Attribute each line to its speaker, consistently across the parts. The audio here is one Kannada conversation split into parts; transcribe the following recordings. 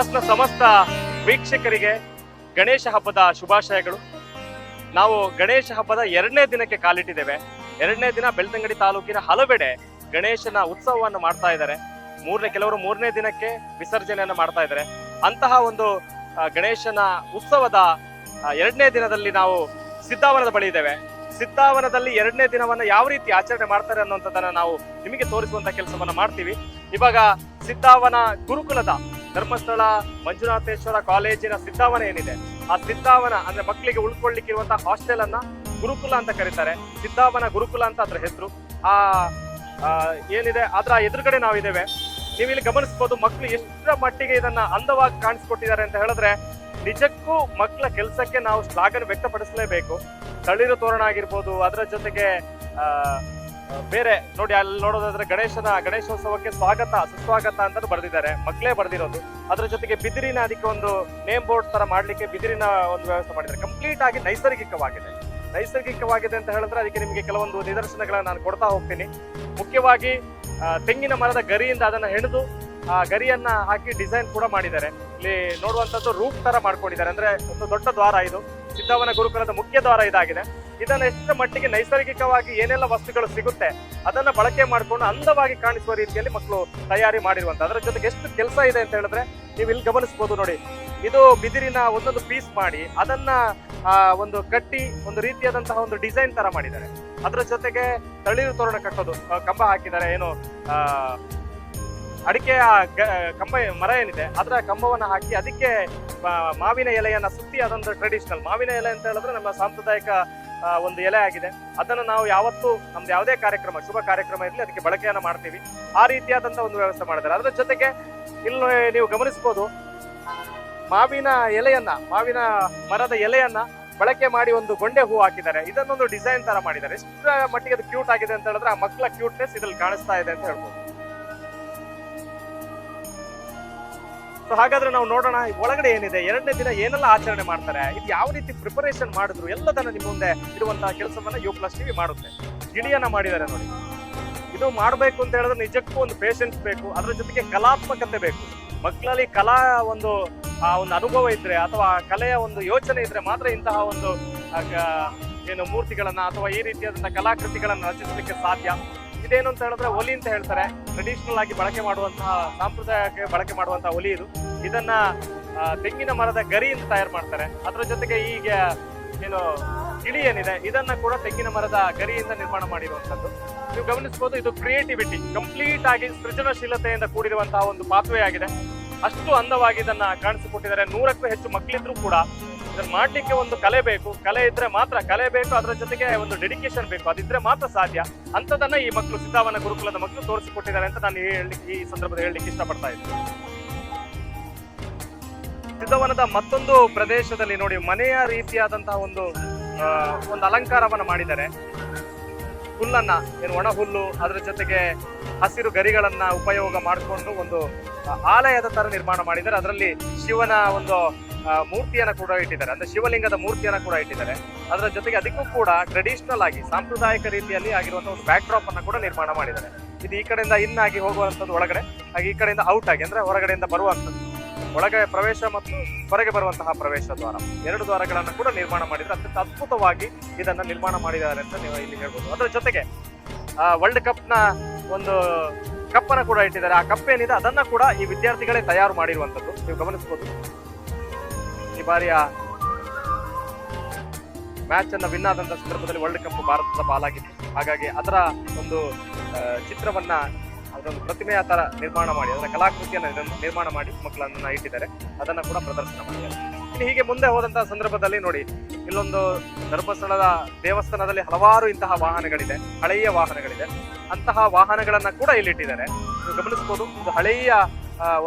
Speaker 1: ಪ್ಲಸ್ನ ಸಮಸ್ತ ವೀಕ್ಷಕರಿಗೆ ಗಣೇಶ ಹಬ್ಬದ ಶುಭಾಶಯಗಳು. ನಾವು ಗಣೇಶ ಹಬ್ಬದ ಎರಡನೇ ದಿನಕ್ಕೆ ಕಾಲಿಟ್ಟಿದ್ದೇವೆ. ಎರಡನೇ ದಿನ ಬೆಳ್ತಂಗಡಿ ತಾಲೂಕಿನ ಹಲವೆಡೆ ಗಣೇಶನ ಉತ್ಸವವನ್ನು ಮಾಡ್ತಾ ಇದ್ದಾರೆ. ಮೂರನೇ, ಕೆಲವರು ಮೂರನೇ ದಿನಕ್ಕೆ ವಿಸರ್ಜನೆಯನ್ನು ಮಾಡ್ತಾ ಇದ್ದಾರೆ. ಅಂತಹ ಒಂದು ಗಣೇಶನ ಉತ್ಸವದ ಎರಡನೇ ದಿನದಲ್ಲಿ ನಾವು ಸಿದ್ದಾವನದ ಬಳಿ ಇದ್ದೇವೆ. ಸಿದ್ದಾವನದಲ್ಲಿ ಎರಡನೇ ದಿನವನ್ನ ಯಾವ ರೀತಿ ಆಚರಣೆ ಮಾಡ್ತಾರೆ ಅನ್ನುವಂಥದ್ದನ್ನ ನಾವು ನಿಮಗೆ ತೋರಿಸುವಂತ ಕೆಲಸವನ್ನು ಮಾಡ್ತೀವಿ. ಇವಾಗ ಸಿದ್ದಾವನ ಗುರುಕುಲದ ಧರ್ಮಸ್ಥಳ, ಮಂಜುನಾಥೇಶ್ವರ ಕಾಲೇಜಿನ ಸಿದ್ಧಾವನ ಏನಿದೆ? ಆ ಸಿದ್ಧಾವನ ಅಂದ್ರೆ ಮಕ್ಕಳಿಗೆ ಉಳ್ಕೊಳ್ಳಿಕ್ಕೆ ಇರುವಂತಹ ಹಾಸ್ಟೆಲ್ ಅನ್ನ ಗುರುಕುಲ ಅಂತ ಕರೀತಾರೆ. ಸಿದ್ಧಾವನ ಗುರುಕುಲ ಅಂತ ಅದ್ರ ಹೆಸರು. ಆ ಏನಿದೆ? ಅದರ ಎದುರುಗಡೆ ನಾವಿದ್ದೇವೆ. ನೀವು ಇಲ್ಲಿ ಗಮನಿಸಬಹುದು ಮಕ್ಕಳು ಎಷ್ಟರ ಮಟ್ಟಿಗೆ ಇದನ್ನ ಅಂದವಾಗಿ ಕಾಣಿಸ್ಕೊಟ್ಟಿದ್ದಾರೆ ಅಂತ ಹೇಳಿದ್ರೆ, ನಿಜಕ್ಕೂ ಮಕ್ಕಳ ಕೆಲಸಕ್ಕೆ ನಾವು ಶ್ಲಾಘನೆ ವ್ಯಕ್ತಪಡಿಸಲೇಬೇಕು. ತಳಿರು ತೋರಣ ಆಗಿರ್ಬೋದು, ಅದರ ಜೊತೆಗೆ ಬೇರೆ ನೋಡಿ, ಅಲ್ಲಿ ನೋಡೋದಾದ್ರೆ ಗಣೇಶನ, ಗಣೇಶೋತ್ಸವಕ್ಕೆ ಸ್ವಾಗತ, ಸುಸ್ವಾಗತ ಅಂತ ಬರೆದಿದ್ದಾರೆ. ಮಕ್ಕಳೇ ಬರೆದಿರೋದು. ಅದ್ರ ಜೊತೆಗೆ ಬಿದಿರಿನ ಅದಕ್ಕೆ ಒಂದು ನೇಮ್ ಬೋರ್ಡ್ ತರ ಮಾಡ್ಲಿಕ್ಕೆ ಬಿದಿರಿನ ಒಂದು ವ್ಯವಸ್ಥೆ ಮಾಡಿದ್ದಾರೆ. ಕಂಪ್ಲೀಟ್ ಆಗಿ ನೈಸರ್ಗಿಕವಾಗಿದೆ. ನೈಸರ್ಗಿಕವಾಗಿದೆ ಅಂತ ಹೇಳಿದ್ರೆ ಅದಕ್ಕೆ ನಿಮಗೆ ಕೆಲವೊಂದು ನಿದರ್ಶನಗಳನ್ನ ನಾನು ಕೊಡ್ತಾ ಹೋಗ್ತೀನಿ. ಮುಖ್ಯವಾಗಿ ತೆಂಗಿನ ಮರದ ಗರಿಯಿಂದ ಅದನ್ನ ಹೆಣೆದು, ಆ, ಗರಿಯನ್ನ ಹಾಕಿ ಡಿಸೈನ್ ಕೂಡ ಮಾಡಿದ್ದಾರೆ. ಇಲ್ಲಿ ನೋಡುವಂತದ್ದು ರೂಪ್ ತರ ಮಾಡ್ಕೊಂಡಿದ್ದಾರೆ. ಅಂದ್ರೆ ಒಂದು ದೊಡ್ಡ ದ್ವಾರ ಇದು. ಸಿದ್ದವನ ಗುರುಕುಲದ ಮುಖ್ಯ ದ್ವಾರ ಇದಾಗಿದೆ. ಇದನ್ನ ಎಷ್ಟರ ಮಟ್ಟಿಗೆ ನೈಸರ್ಗಿಕವಾಗಿ ಏನೆಲ್ಲ ವಸ್ತುಗಳು ಸಿಗುತ್ತೆ ಅದನ್ನ ಬಳಕೆ ಮಾಡಿಕೊಂಡು ಅಂದವಾಗಿ ಕಾಣಿಸುವ ರೀತಿಯಲ್ಲಿ ಮಕ್ಕಳು ತಯಾರಿ ಮಾಡಿರುವಂತ ಅದರ ಜೊತೆಗೆ ಎಷ್ಟು ಕೆಲಸ ಇದೆ ಅಂತ ಹೇಳಿದ್ರೆ ನೀವು ಇಲ್ಲಿ ಗಮನಿಸಬಹುದು ನೋಡಿ. ಇದು ಬಿದಿರಿನ ಒಂದೊಂದು ಪೀಸ್ ಮಾಡಿ ಅದನ್ನ ಒಂದು ಕಟ್ಟಿ ಒಂದು ರೀತಿಯಾದಂತಹ ಒಂದು ಡಿಸೈನ್ ತರ ಮಾಡಿದ್ದಾರೆ. ಅದರ ಜೊತೆಗೆ ತಳಿರು ತೋರಣ ಕಟ್ಟೋದು ಕಂಬ ಹಾಕಿದ್ದಾರೆ, ಏನು ಅಡಿಕೆಯ ಕಂಬ, ಮರ ಏನಿದೆ, ಅದರ ಕಂಬವನ್ನು ಹಾಕಿ ಅದಕ್ಕೆ ಮಾವಿನ ಎಲೆಯನ್ನ ಸುತ್ತಿ ಅದೊಂದು ಟ್ರೆಡಿಷನಲ್ ಮಾವಿನ ಎಲೆ ಅಂತ ಹೇಳಿದ್ರೆ ನಮ್ಮ ಸಾಂಪ್ರದಾಯಿಕ ಒಂದು ಎಲೆ ಆಗಿದೆ. ಅದನ್ನು ನಾವು ಯಾವತ್ತೂ ನಮ್ದು ಯಾವುದೇ ಕಾರ್ಯಕ್ರಮ, ಶುಭ ಕಾರ್ಯಕ್ರಮ ಇರಲಿ, ಅದಕ್ಕೆ ಬಳಕೆಯನ್ನ ಮಾಡ್ತೀವಿ. ಆ ರೀತಿಯಾದಂಥ ಒಂದು ವ್ಯವಸ್ಥೆ ಮಾಡಿದ್ದಾರೆ. ಅದರ ಜೊತೆಗೆ ಇಲ್ಲಿ ನೀವು ಗಮನಿಸಬಹುದು ಮಾವಿನ ಎಲೆಯನ್ನ, ಮಾವಿನ ಮರದ ಎಲೆಯನ್ನ ಬಳಕೆ ಮಾಡಿ ಒಂದು ಗೊಂಡೆ ಹೂ ಹಾಕಿದ್ದಾರೆ. ಇದನ್ನೊಂದು ಡಿಸೈನ್ ತರ ಮಾಡಿದ್ದಾರೆ. ಎಷ್ಟು ಮಟ್ಟಿಗೆ ಅದು ಕ್ಯೂಟ್ ಆಗಿದೆ ಅಂತ ಹೇಳಿದ್ರೆ ಆ ಮಕ್ಕಳ ಕ್ಯೂಟ್ನೆಸ್ ಇದ್ರಲ್ಲಿ ಕಾಣಿಸ್ತಾ ಇದೆ ಅಂತ ಹೇಳ್ಬೋದು. ಸೊ ಹಾಗಾದ್ರೆ ನಾವು ನೋಡೋಣ ಒಳಗಡೆ ಏನಿದೆ? ಎರಡನೇ ದಿನ ಏನೆಲ್ಲ ಆಚರಣೆ ಮಾಡ್ತಾರೆ? ಇದು ಯಾವ ರೀತಿ ಪ್ರಿಪರೇಷನ್ ಮಾಡಿದ್ರು? ಎಲ್ಲದನ್ನ ನಿಮ್ಮ ಮುಂದೆ ಇರುವಂತಹ ಕೆಲಸವನ್ನ ಯು ಪ್ಲಸ್ ಟಿವಿ ಮಾಡುತ್ತೆ. ಗಿಳಿಯನ್ನ ಮಾಡಿದ್ದಾರೆ ನೋಡಿ. ಇದು ಮಾಡಬೇಕು ಅಂತ ಹೇಳಿದ್ರೆ ನಿಜಕ್ಕೂ ಒಂದು ಪೇಷನ್ಸ್ ಬೇಕು. ಅದರ ಜೊತೆಗೆ ಕಲಾತ್ಮಕತೆ ಬೇಕು. ಮಕ್ಕಳಲ್ಲಿ ಕಲಾ ಒಂದು, ಆ, ಒಂದು ಅನುಭವ ಇದ್ರೆ ಅಥವಾ ಕಲೆಯ ಒಂದು ಯೋಚನೆ ಇದ್ರೆ ಮಾತ್ರ ಇಂತಹ ಒಂದು ಏನು ಮೂರ್ತಿಗಳನ್ನ ಅಥವಾ ಈ ರೀತಿಯಾದಂತಹ ಕಲಾಕೃತಿಗಳನ್ನ ರಚಿಸಲಿಕ್ಕೆ ಸಾಧ್ಯ. ಇದೇನು ಅಂತ ಹೇಳಿದ್ರೆ ಒಲಿ ಅಂತ ಹೇಳ್ತಾರೆ. ಟ್ರೆಡಿಷನಲ್ ಆಗಿ ಬಳಕೆ ಮಾಡುವಂತಹ, ಸಾಂಪ್ರದಾಯಕ್ಕೆ ಬಳಕೆ ಮಾಡುವಂತಹ ಒಲಿ ಇದು. ಇದನ್ನ ತೆಂಗಿನ ಮರದ ಗರಿಯಿಂದ ತಯಾರು ಮಾಡ್ತಾರೆ. ಅದರ ಜೊತೆಗೆ ಈಗ ಏನು ಗಿಳಿ ಏನಿದೆ, ಇದನ್ನ ಕೂಡ ತೆಂಗಿನ ಮರದ ಗರಿಯಿಂದ ನಿರ್ಮಾಣ ಮಾಡಿರುವಂತದ್ದು ನೀವು ಗಮನಿಸಬಹುದು ಇದು ಕ್ರಿಯೇಟಿವಿಟಿ ಕಂಪ್ಲೀಟ್ ಆಗಿ ಸೃಜನಶೀಲತೆಯಿಂದ ಕೂಡಿರುವಂತಹ ಒಂದು ಪಾತ್ವೆ ಆಗಿದೆ. ಅಷ್ಟು ಅಂದವಾಗಿ ಇದನ್ನ ಕಾಣಿಸಿಕೊಟ್ಟಿದ್ದಾರೆ. ನೂರಕ್ಕೂ ಹೆಚ್ಚು ಮಕ್ಕಳಿದ್ರು ಕೂಡ ಇದನ್ನ ಮಾಡ್ಲಿಕ್ಕೆ ಒಂದು ಕಲೆ ಬೇಕು. ಕಲೆ ಇದ್ರೆ ಮಾತ್ರ ಕಲೆ ಬೇಕು, ಅದರ ಜೊತೆಗೆ ಒಂದು ಡೆಡಿಕೇಶನ್ ಬೇಕು. ಅದಿದ್ರೆ ಮಾತ್ರ ಸಾಧ್ಯ. ಅಂತದನ್ನ ಈ ಮಕ್ಕಳು ಸಿದ್ದಾವನ ಗುರುಕುಲದ ಮಕ್ಕಳು ತೋರಿಸಿಕೊಟ್ಟಿದ್ದಾರೆ ಅಂತ ನಾನು ಹೇಳಲಿಕ್ಕೆ ಈ ಸಂದರ್ಭದಲ್ಲಿ ಹೇಳಲಿಕ್ಕೆ ಇಷ್ಟಪಡ್ತಾ ಇದ್ದೀನಿ. ಸಿದ್ದವನದ ಮತ್ತೊಂದು ಪ್ರದೇಶದಲ್ಲಿ ನೋಡಿ, ಮನೆಯ ರೀತಿಯಾದಂತಹ ಒಂದು ಒಂದು ಅಲಂಕಾರವನ್ನ ಮಾಡಿದ್ದಾರೆ. ಹುಲ್ಲನ್ನ, ಏನು ಒಣ ಹುಲ್ಲು, ಅದರ ಜೊತೆಗೆ ಹಸಿರು ಗರಿಗಳನ್ನ ಉಪಯೋಗ ಮಾಡಿಕೊಂಡು ಒಂದು ಆಲಯದ ತರ ನಿರ್ಮಾಣ ಮಾಡಿದ್ದಾರೆ. ಅದರಲ್ಲಿ ಶಿವನ ಒಂದು ಮೂರ್ತಿಯನ್ನ ಕೂಡ ಇಟ್ಟಿದ್ದಾರೆ. ಅಂದ್ರೆ ಶಿವಲಿಂಗದ ಮೂರ್ತಿಯನ್ನ ಕೂಡ ಇಟ್ಟಿದ್ದಾರೆ. ಅದರ ಜೊತೆಗೆ ಅದಕ್ಕೂ ಕೂಡ ಟ್ರೆಡಿಷನಲ್ ಆಗಿ, ಸಾಂಪ್ರದಾಯಿಕ ರೀತಿಯಲ್ಲಿ ಆಗಿರುವಂತಹ ಒಂದು ಬ್ಯಾಕ್ ಡ್ರಾಪ್ ಅನ್ನ ಕೂಡ ನಿರ್ಮಾಣ ಮಾಡಿದ್ದಾರೆ. ಇದು ಈ ಕಡೆಯಿಂದ ಇನ್ ಆಗಿ ಹೋಗುವಂತದ್ದು ಒಳಗಡೆ, ಹಾಗೆ ಈ ಕಡೆಯಿಂದ ಔಟ್ ಆಗಿ, ಅಂದ್ರೆ ಹೊರಗಡೆಯಿಂದ ಬರುವಂಥದ್ದು. ಒಳಗೆ ಪ್ರವೇಶ ಮತ್ತು ಹೊರಗೆ ಬರುವಂತಹ ಪ್ರವೇಶ ದ್ವಾರ. ಎರಡು ದ್ವಾರಗಳನ್ನು ಕೂಡ ನಿರ್ಮಾಣ ಮಾಡಿದ್ರೆ ಅತ್ಯಂತ ಅದ್ಭುತವಾಗಿ ಇದನ್ನು ನಿರ್ಮಾಣ ಮಾಡಿದ್ದಾರೆ ಅಂತ ನೀವು ಇಲ್ಲಿ ಹೇಳ್ಬೋದು. ಅದರ ಜೊತೆಗೆ ವರ್ಲ್ಡ್ ಕಪ್ನ ಒಂದು ಕಪ್ಪನ್ನು ಕೂಡ ಇಟ್ಟಿದ್ದಾರೆ. ಆ ಕಪ್ ಏನಿದೆ ಅದನ್ನ ಕೂಡ ಈ ವಿದ್ಯಾರ್ಥಿಗಳೇ ತಯಾರು ಮಾಡಿರುವಂಥದ್ದು. ನೀವು ಗಮನಿಸಬಹುದು ಬಾರಿಯ ಮ್ಯಾಚ್ ಅನ್ನ ವಿನ್ ಆದಂತ ಸಂದರ್ಭದಲ್ಲಿ ವರ್ಲ್ಡ್ ಕಪ್ ಭಾರತದ ಪಾಲಾಗಿತ್ತು ಹಾಗಾಗಿ ಅದರ ಒಂದು ಚಿತ್ರವನ್ನ ಅದೊಂದು ಪ್ರತಿಮೆಯ ತರ ನಿರ್ಮಾಣ ಮಾಡಿ, ಅದರ ಕಲಾಕೃತಿಯನ್ನು ನಿರ್ಮ- ನಿರ್ಮಾಣ ಮಾಡಿ ಮಕ್ಕಳನ್ನ ಇಟ್ಟಿದ್ದಾರೆ. ಅದನ್ನ ಕೂಡ ಪ್ರದರ್ಶನ ಮಾಡಿದ್ದಾರೆ ಇನ್ನು ಹೀಗೆ ಮುಂದೆ ಹೋದಂತಹ ಸಂದರ್ಭದಲ್ಲಿ ನೋಡಿ, ಇಲ್ಲೊಂದು ಧರ್ಮಸ್ಥಳದ ದೇವಸ್ಥಾನದಲ್ಲಿ ಹಲವಾರು ಇಂತಹ ವಾಹನಗಳಿದೆ, ಹಳೆಯ ವಾಹನಗಳಿದೆ. ಅಂತಹ ವಾಹನಗಳನ್ನ ಕೂಡ ಇಲ್ಲಿಟ್ಟಿದ್ದಾರೆ. ನೀವು ಗಮನಿಸಬಹುದು ಒಂದು ಹಳೆಯ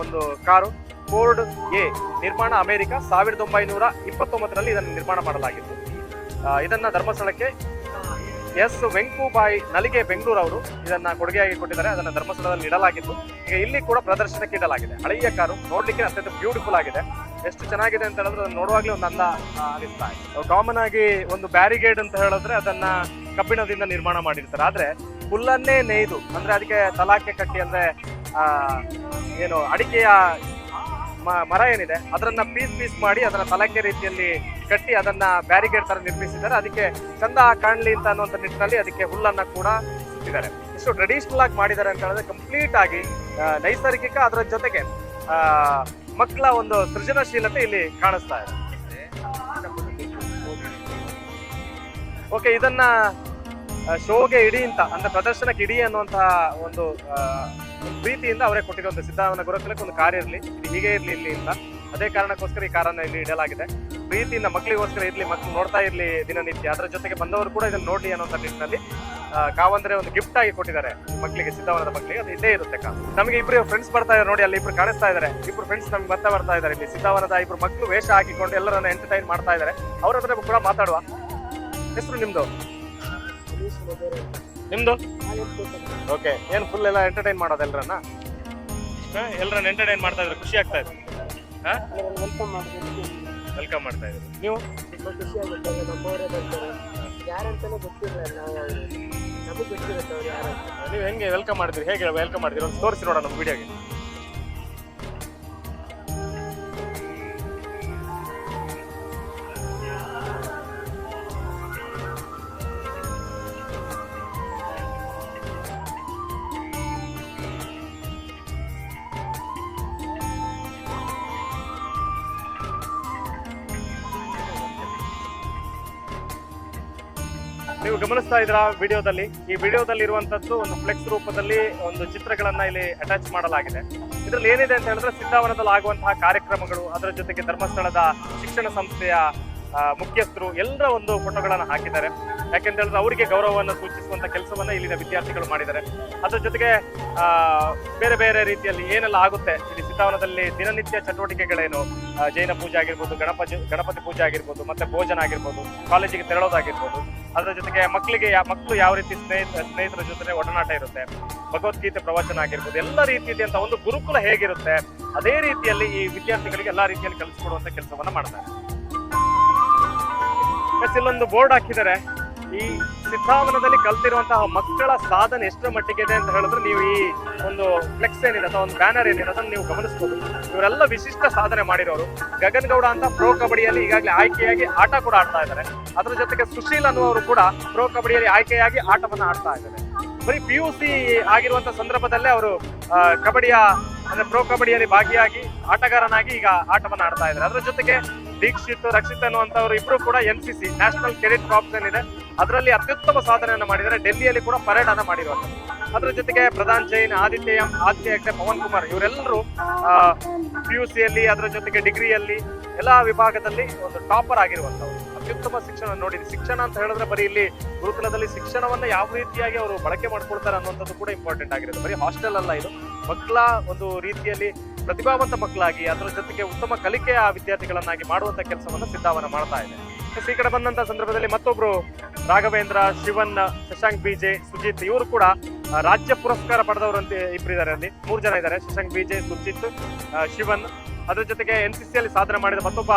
Speaker 1: ಒಂದು ಕಾರು ಫೋರ್ಡ್ ಎ, ನಿರ್ಮಾಣ ಅಮೆರಿಕ ಸಾವಿರದ ಒಂಬೈನೂರ ಇಪ್ಪತ್ತೊಂಬತ್ತರಲ್ಲಿ ಇದನ್ನು ನಿರ್ಮಾಣ ಮಾಡಲಾಗಿತ್ತು. ಇದನ್ನ ಧರ್ಮಸ್ಥಳಕ್ಕೆ ಎಸ್. ವೆಂಕುಬಾಯಿ ನಲಿಗೆ ಬೆಂಗಳೂರು ಅವರು ಇದನ್ನ ಕೊಡುಗೆಯಾಗಿ ಕೊಟ್ಟಿದ್ದಾರೆ. ಅದನ್ನ ಧರ್ಮಸ್ಥಳದಲ್ಲಿ ಇಡಲಾಗಿತ್ತು. ಈಗ ಇಲ್ಲಿ ಕೂಡ ಪ್ರದರ್ಶನಕ್ಕೆ ಇಡಲಾಗಿದೆ. ಹಳೆಯ ಕಾರು ನೋಡ್ಲಿಕ್ಕೆ ಅತ್ಯಂತ ಬ್ಯೂಟಿಫುಲ್ ಆಗಿದೆ. ಎಷ್ಟು ಚೆನ್ನಾಗಿದೆ ಅಂತ ಹೇಳಿದ್ರೆ ಅದನ್ನು ನೋಡುವಾಗ್ಲೇ ಒಂದು ಅಂದ ಅನಿಸ್ತಾ ಕಾಮನ್ ಆಗಿ ಒಂದು ಬ್ಯಾರಿಗೇಡ್ ಅಂತ ಹೇಳಿದ್ರೆ ಅದನ್ನ ಕಬ್ಬಿಣದಿಂದ ನಿರ್ಮಾಣ ಮಾಡಿರ್ತಾರೆ. ಆದ್ರೆ ಹುಲ್ಲನ್ನೇ ನೇಯ್ದು, ಅಂದ್ರೆ ಅದಕ್ಕೆ ತಲಾಕೆ ಕಟ್ಟಿ ಅಂದ್ರೆ ಏನು ಅಡಿಕೆಯ ಮರ ಏನಿದೆ ಅದರನ್ನ ಪೀಸ್ ಪೀಸ್ ಮಾಡಿ ಅದರ ತಲಕೆ ರೀತಿಯಲ್ಲಿ ಕಟ್ಟಿ ಅದನ್ನ ಬ್ಯಾರಿಗೇಡ್ ತರ ನಿರ್ಮಿಸಿದ್ದಾರೆ. ಅದಕ್ಕೆ ಚಂದ ಕಾಣಲಿ ಅಂತ ಅನ್ನುವಂಥ ನಿಟ್ಟಿನಲ್ಲಿ ಅದಕ್ಕೆ ಹುಲ್ಲನ್ನ ಕೂಡ ಇಟ್ಟಿದ್ದಾರೆ. ಇಷ್ಟು ಟ್ರೆಡಿಷನಲ್ ಆಗಿ ಮಾಡಿದ್ದಾರೆ ಅಂತ ಹೇಳಿದ್ರೆ ಕಂಪ್ಲೀಟ್ ಆಗಿ ನೈಸರ್ಗಿಕ ಅದರ ಜೊತೆಗೆ ಮಕ್ಕಳ ಒಂದು ಸೃಜನಶೀಲತೆ ಇಲ್ಲಿ ಕಾಣಿಸ್ತಾ ಇದೆ. ಓಕೆ, ಇದನ್ನ ಶೋಗೆ ಇಡಿ ಅಂತ, ಅಂದ್ರೆ ಪ್ರದರ್ಶನಕ್ಕೆ ಇಡಿ ಅನ್ನುವಂತಹ ಒಂದು ಪ್ರೀತಿಯಿಂದ ಅವರೇ ಕೊಟ್ಟಿರುವಂತ ಸಿದ್ಧಾವನ ಗುರುಕುಲಕ್ಕೆ ಒಂದು ಕಾರ್ ಇರಲಿ, ಇದು ಹೀಗೆ ಇರಲಿ, ಇಲ್ಲಿ ಅಂತ ಅದೇ ಕಾರಣಕ್ಕೋಸ್ಕರ ಈ ಕಾರನ್ನ ಇಲ್ಲಿ ಇಡಲಾಗಿದೆ. ಪ್ರೀತಿಯಿಂದ ಮಕ್ಕಳಿಗೋಸ್ಕರ ಇರಲಿ ಮಕ್ಕಳು ನೋಡ್ತಾ ಇರಲಿ ದಿನನಿತ್ಯ. ಅದರ ಜೊತೆಗೆ ಬಂದವರು ಕೂಡ ಇದನ್ನು ನೋಡಲಿ ಅನ್ನೋಂಥ ನಿಟ್ಟಿನಲ್ಲಿ ಕಾವಂದ್ರೆ ಒಂದು ಗಿಫ್ಟ್ ಆಗಿ ಕೊಟ್ಟಿದ್ದಾರೆ ಮಕ್ಕಳಿಗೆ ಸಿದ್ಧವನದ ಮಕ್ಕಳಿಗೆ ಅದು ಇದ್ದೇ ಇರುತ್ತೆ ಕಾ ನಮಗೆ ಇಬ್ಬರು ಫ್ರೆಂಡ್ಸ್ ಬರ್ತಾ ಇದ್ದಾರೆ ನೋಡಿ, ಅಲ್ಲಿ ಇಬ್ರು ಕಾಣಿಸ್ತಾ ಇದ್ದಾರೆ ಇಬ್ರು ಫ್ರೆಂಡ್ಸ್ ನಮ್ಗೆ ಬರ್ತಾ ಬರ್ತಾ ಇದ್ದಾರೆ ಇಲ್ಲಿ. ಸಿದ್ಧವನದ ಇಬ್ರು ಮಕ್ಕಳು ವೇಷ ಹಾಕಿಕೊಂಡು ಎಲ್ಲರನ್ನ ಎಂಟರ್ಟೈನ್ ಮಾಡ್ತಾ ಇದ್ದಾರೆ ಅವ್ರ ಹತ್ರ ಕೂಡ ಮಾತಾಡುವ. ಹೆಸರು ನಿಮ್ದು? ನಿಮ್ದು? ಓಕೆ ಏನು ಫುಲ್ ಎಲ್ಲ ಎಂಟರ್ಟೈನ್ ಮಾಡೋದು ಎಲ್ಲರನ್ನ ಎಲ್ಲರನ್ನ ಎಂಟರ್ಟೈನ್ ಮಾಡ್ತಾ ಇದ್ರೆ ಖುಷಿ ಆಗ್ತಾ ಇದೆ ವೆಲ್ಕಮ್ ಮಾಡ್ತಾ ಇದ್ದೀವಿ ನೀವು?
Speaker 2: ತುಂಬಾ ಖುಷಿ ಆಗುತ್ತೆ ಎಲ್ಲ ನಮ್ಮವರೇ ಬರ್ತಾರೆ ಯಾರಂತಾನೆ ಗೊತ್ತಿಲ್ಲ ನಾವು ನಮಗೆ ಗೊತ್ತಿರುತ್ತೆ ಅವ್ರು ಯಾರು
Speaker 1: ನೀವು ಹೆಂಗೆ ವೆಲ್ಕಮ್ ಮಾಡಿದ್ರಿ? ಹೇಗೆ ವೆಲ್ಕಮ್ ಮಾಡಿದ್ರಿ? ಒಂದು ತೋರಿಸಿ ನೋಡೋಣ ನಮ್ಮ ವಿಡಿಯೋಗೆ ಗಮನಿಸ್ತಾ ಇದ್ರ ವಿಡಿಯೋದಲ್ಲಿ? ಈ ವಿಡಿಯೋದಲ್ಲಿ ಇರುವಂತದ್ದು ಒಂದು ಫ್ಲೆಕ್ಸ್ ರೂಪದಲ್ಲಿ ಒಂದು ಚಿತ್ರಗಳನ್ನ ಇಲ್ಲಿ ಅಟ್ಯಾಚ್ ಮಾಡಲಾಗಿದೆ. ಇದರಲ್ಲಿ ಏನಿದೆ ಅಂತ ಹೇಳಿದ್ರೆ ಸಿದ್ಧಾವನದಲ್ಲಿ ಆಗುವಂತಹ ಕಾರ್ಯಕ್ರಮಗಳು, ಅದರ ಜೊತೆಗೆ ಧರ್ಮಸ್ಥಳದ ಶಿಕ್ಷಣ ಸಂಸ್ಥೆಯ ಮುಖ್ಯಸ್ಥರು ಎಲ್ಲರ ಒಂದು ಫೋಟೋಗಳನ್ನು ಹಾಕಿದ್ದಾರೆ. ಯಾಕೆಂತ ಹೇಳಿದ್ರೆ ಅವರಿಗೆ ಗೌರವವನ್ನು ಸೂಚಿಸುವಂತ ಕೆಲಸವನ್ನ ಇಲ್ಲಿನ ವಿದ್ಯಾರ್ಥಿಗಳು ಮಾಡಿದ್ದಾರೆ. ಅದರ ಜೊತೆಗೆ ಬೇರೆ ಬೇರೆ ರೀತಿಯಲ್ಲಿ ಏನೆಲ್ಲ ಆಗುತ್ತೆ? ಇಲ್ಲಿ ಸಿದ್ಧಾವನದಲ್ಲಿ ದಿನನಿತ್ಯ ಚಟುವಟಿಕೆಗಳೇನು? ಜೈನ ಪೂಜೆ ಆಗಿರ್ಬೋದು, ಗಣಪತಿ ಗಣಪತಿ ಪೂಜೆ ಆಗಿರ್ಬೋದು, ಮತ್ತೆ ಭೋಜನ ಆಗಿರ್ಬೋದು, ಕಾಲೇಜಿಗೆ ತೆರಳೋದಾಗಿರ್ಬೋದು, ಅದರ ಜೊತೆಗೆ ಮಕ್ಕಳಿಗೆ ಮಕ್ಕಳು ಯಾವ ರೀತಿ ಸ್ನೇಹಿತ, ಸ್ನೇಹಿತರ ಜೊತೆ ಒಡನಾಟ ಇರುತ್ತೆ, ಭಗವದ್ಗೀತೆ ಪ್ರವಚನ ಆಗಿರ್ಬೋದು, ಎಲ್ಲ ಅಂತ ಒಂದು ಗುರುಕುಲ ಹೇಗಿರುತ್ತೆ, ಅದೇ ರೀತಿಯಲ್ಲಿ ಈ ವಿದ್ಯಾರ್ಥಿಗಳಿಗೆ ಎಲ್ಲಾ ರೀತಿಯಲ್ಲಿ ಕಲಿಸಿಕೊಡುವಂತ ಕೆಲಸವನ್ನ ಮಾಡ್ತಾರೆ. Next ಇಲ್ಲೊಂದು ಬೋರ್ಡ್ ಹಾಕಿದ್ದಾರೆ. ಈ ಸಿದ್ಧಾವನದಲ್ಲಿ ಕಲ್ತಿರುವಂತಹ ಮಕ್ಕಳ ಸಾಧನೆ ಎಷ್ಟರ ಮಟ್ಟಿಗೆ ಇದೆ ಅಂತ ಹೇಳಿದ್ರೆ ನೀವು ಈ ಒಂದು ಫ್ಲೆಕ್ಸ್ ಏನಿದೆ ಅಥವಾ ಒಂದು ಬ್ಯಾನರ್ ಏನಿದೆ ಅದನ್ನು ನೀವು ಗಮನಿಸಬಹುದು ಇವರೆಲ್ಲ ವಿಶಿಷ್ಟ ಸಾಧನೆ ಮಾಡಿರೋರು. ಗಗನ್ ಗೌಡ ಅಂತ ಪ್ರೋ ಕಬಡ್ಡಿಯಲ್ಲಿ ಈಗಾಗಲೇ ಆಯ್ಕೆಯಾಗಿ ಆಟ ಕೂಡ ಆಡ್ತಾ ಇದ್ದಾರೆ. ಅದರ ಜೊತೆಗೆ ಸುಶೀಲ್ ಅನ್ನುವರು ಕೂಡ ಪ್ರೋ ಕಬಡ್ಡಿಯಲ್ಲಿ ಆಯ್ಕೆಯಾಗಿ ಆಟವನ್ನು ಆಡ್ತಾ ಇದ್ದಾರೆ. ಬರೀ ಪಿ ಯು ಸಿ ಆಗಿರುವಂತ ಸಂದರ್ಭದಲ್ಲೇ ಅವರು ಕಬಡ್ಡಿಯ, ಅಂದ್ರೆ ಪ್ರೋ ಕಬಡ್ಡಿಯಲ್ಲಿ ಭಾಗಿಯಾಗಿ ಆಟಗಾರನಾಗಿ ಈಗ ಆಟವನ್ನು ಆಡ್ತಾ ಇದ್ದಾರೆ. ಅದರ ಜೊತೆಗೆ ದೀಕ್ಷಿತ್, ರಕ್ಷಿತ್ ಅನ್ನುವಂಥವ್ರು ಇಬ್ರು ಕೂಡ N C C national cadet corps ಏನಿದೆ ಅದರಲ್ಲಿ ಅತ್ಯುತ್ತಮ ಸಾಧನೆಯನ್ನು ಮಾಡಿದ್ದಾರೆ. ಡೆಲ್ಲಿಯಲ್ಲಿ ಕೂಡ ಪರೇಡ್ ಅನ್ನ ಅದರ ಜೊತೆಗೆ ಪ್ರಧಾನ್ ಜೈನ್, ಆದಿತ್ಯ ಎಂ ಆದಿತ್ಯ ಹೆಗ್ಡೆ, ಪವನ್ ಕುಮಾರ್, ಇವರೆಲ್ಲರೂ ಪಿ ಯು ಸಿಯಲ್ಲಿ ಅದರ ಜೊತೆಗೆ ಡಿಗ್ರಿಯಲ್ಲಿ ಎಲ್ಲಾ ವಿಭಾಗದಲ್ಲಿ ಒಂದು ಟಾಪರ್ ಆಗಿರುವಂಥವ್ರು. ಅತ್ಯುತ್ತಮ ಶಿಕ್ಷಣ ನೋಡಿದ್ರಿ ಶಿಕ್ಷಣ ಅಂತ ಹೇಳಿದ್ರೆ ಬರೀ ಇಲ್ಲಿ ಗುರುಕುಲದಲ್ಲಿ ಶಿಕ್ಷಣವನ್ನ ಯಾವ ರೀತಿಯಾಗಿ ಅವರು ಬಳಕೆ ಮಾಡ್ಕೊಳ್ತಾರೆ ಅನ್ನುವಂಥದ್ದು ಕೂಡ ಇಂಪಾರ್ಟೆಂಟ್ ಆಗಿರುತ್ತೆ. ಬರೀ ಹಾಸ್ಟೆಲ್ ಅಲ್ಲ ಇದು. ಮಕ್ಕಳ ಒಂದು ರೀತಿಯಲ್ಲಿ ಪ್ರತಿಭಾವಂತ ಮಕ್ಕಳಾಗಿ, ಅದರ ಜೊತೆಗೆ ಉತ್ತಮ ಕಲಿಕೆ ಆ ವಿದ್ಯಾರ್ಥಿಗಳನ್ನಾಗಿ ಮಾಡುವಂತ ಕೆಲಸವನ್ನ ಸಿದ್ಧಾವನ ಮಾಡ್ತಾ ಇದೆ. ಈ ಕಡೆ ಬಂದಂತ ಸಂದರ್ಭದಲ್ಲಿ ಮತ್ತೊಬ್ರು ರಾಘವೇಂದ್ರ ಶಿವನ್ ಶಶಾಂಕ್, ಬಿಜೆ, ಸುಜಿತ್, ಇವರು ಕೂಡ ರಾಜ್ಯ ಪುರಸ್ಕಾರ ಪಡೆದವರು ಅಂತ ಇಬ್ಬರಿದ್ದಾರೆ ಅಲ್ಲಿ. ಮೂರು ಜನ ಇದ್ದಾರೆ ಶಶಾಂಕ್, ಬಿಜೆ, ಸುಜಿತ್ ಶಿವನ್ ಅದ್ರ ಜೊತೆಗೆ ಎನ್ ಸಿ ಅಲ್ಲಿ ಸಾಧನೆ ಮಾಡಿದ ಮತ್ತೊಬ್ಬ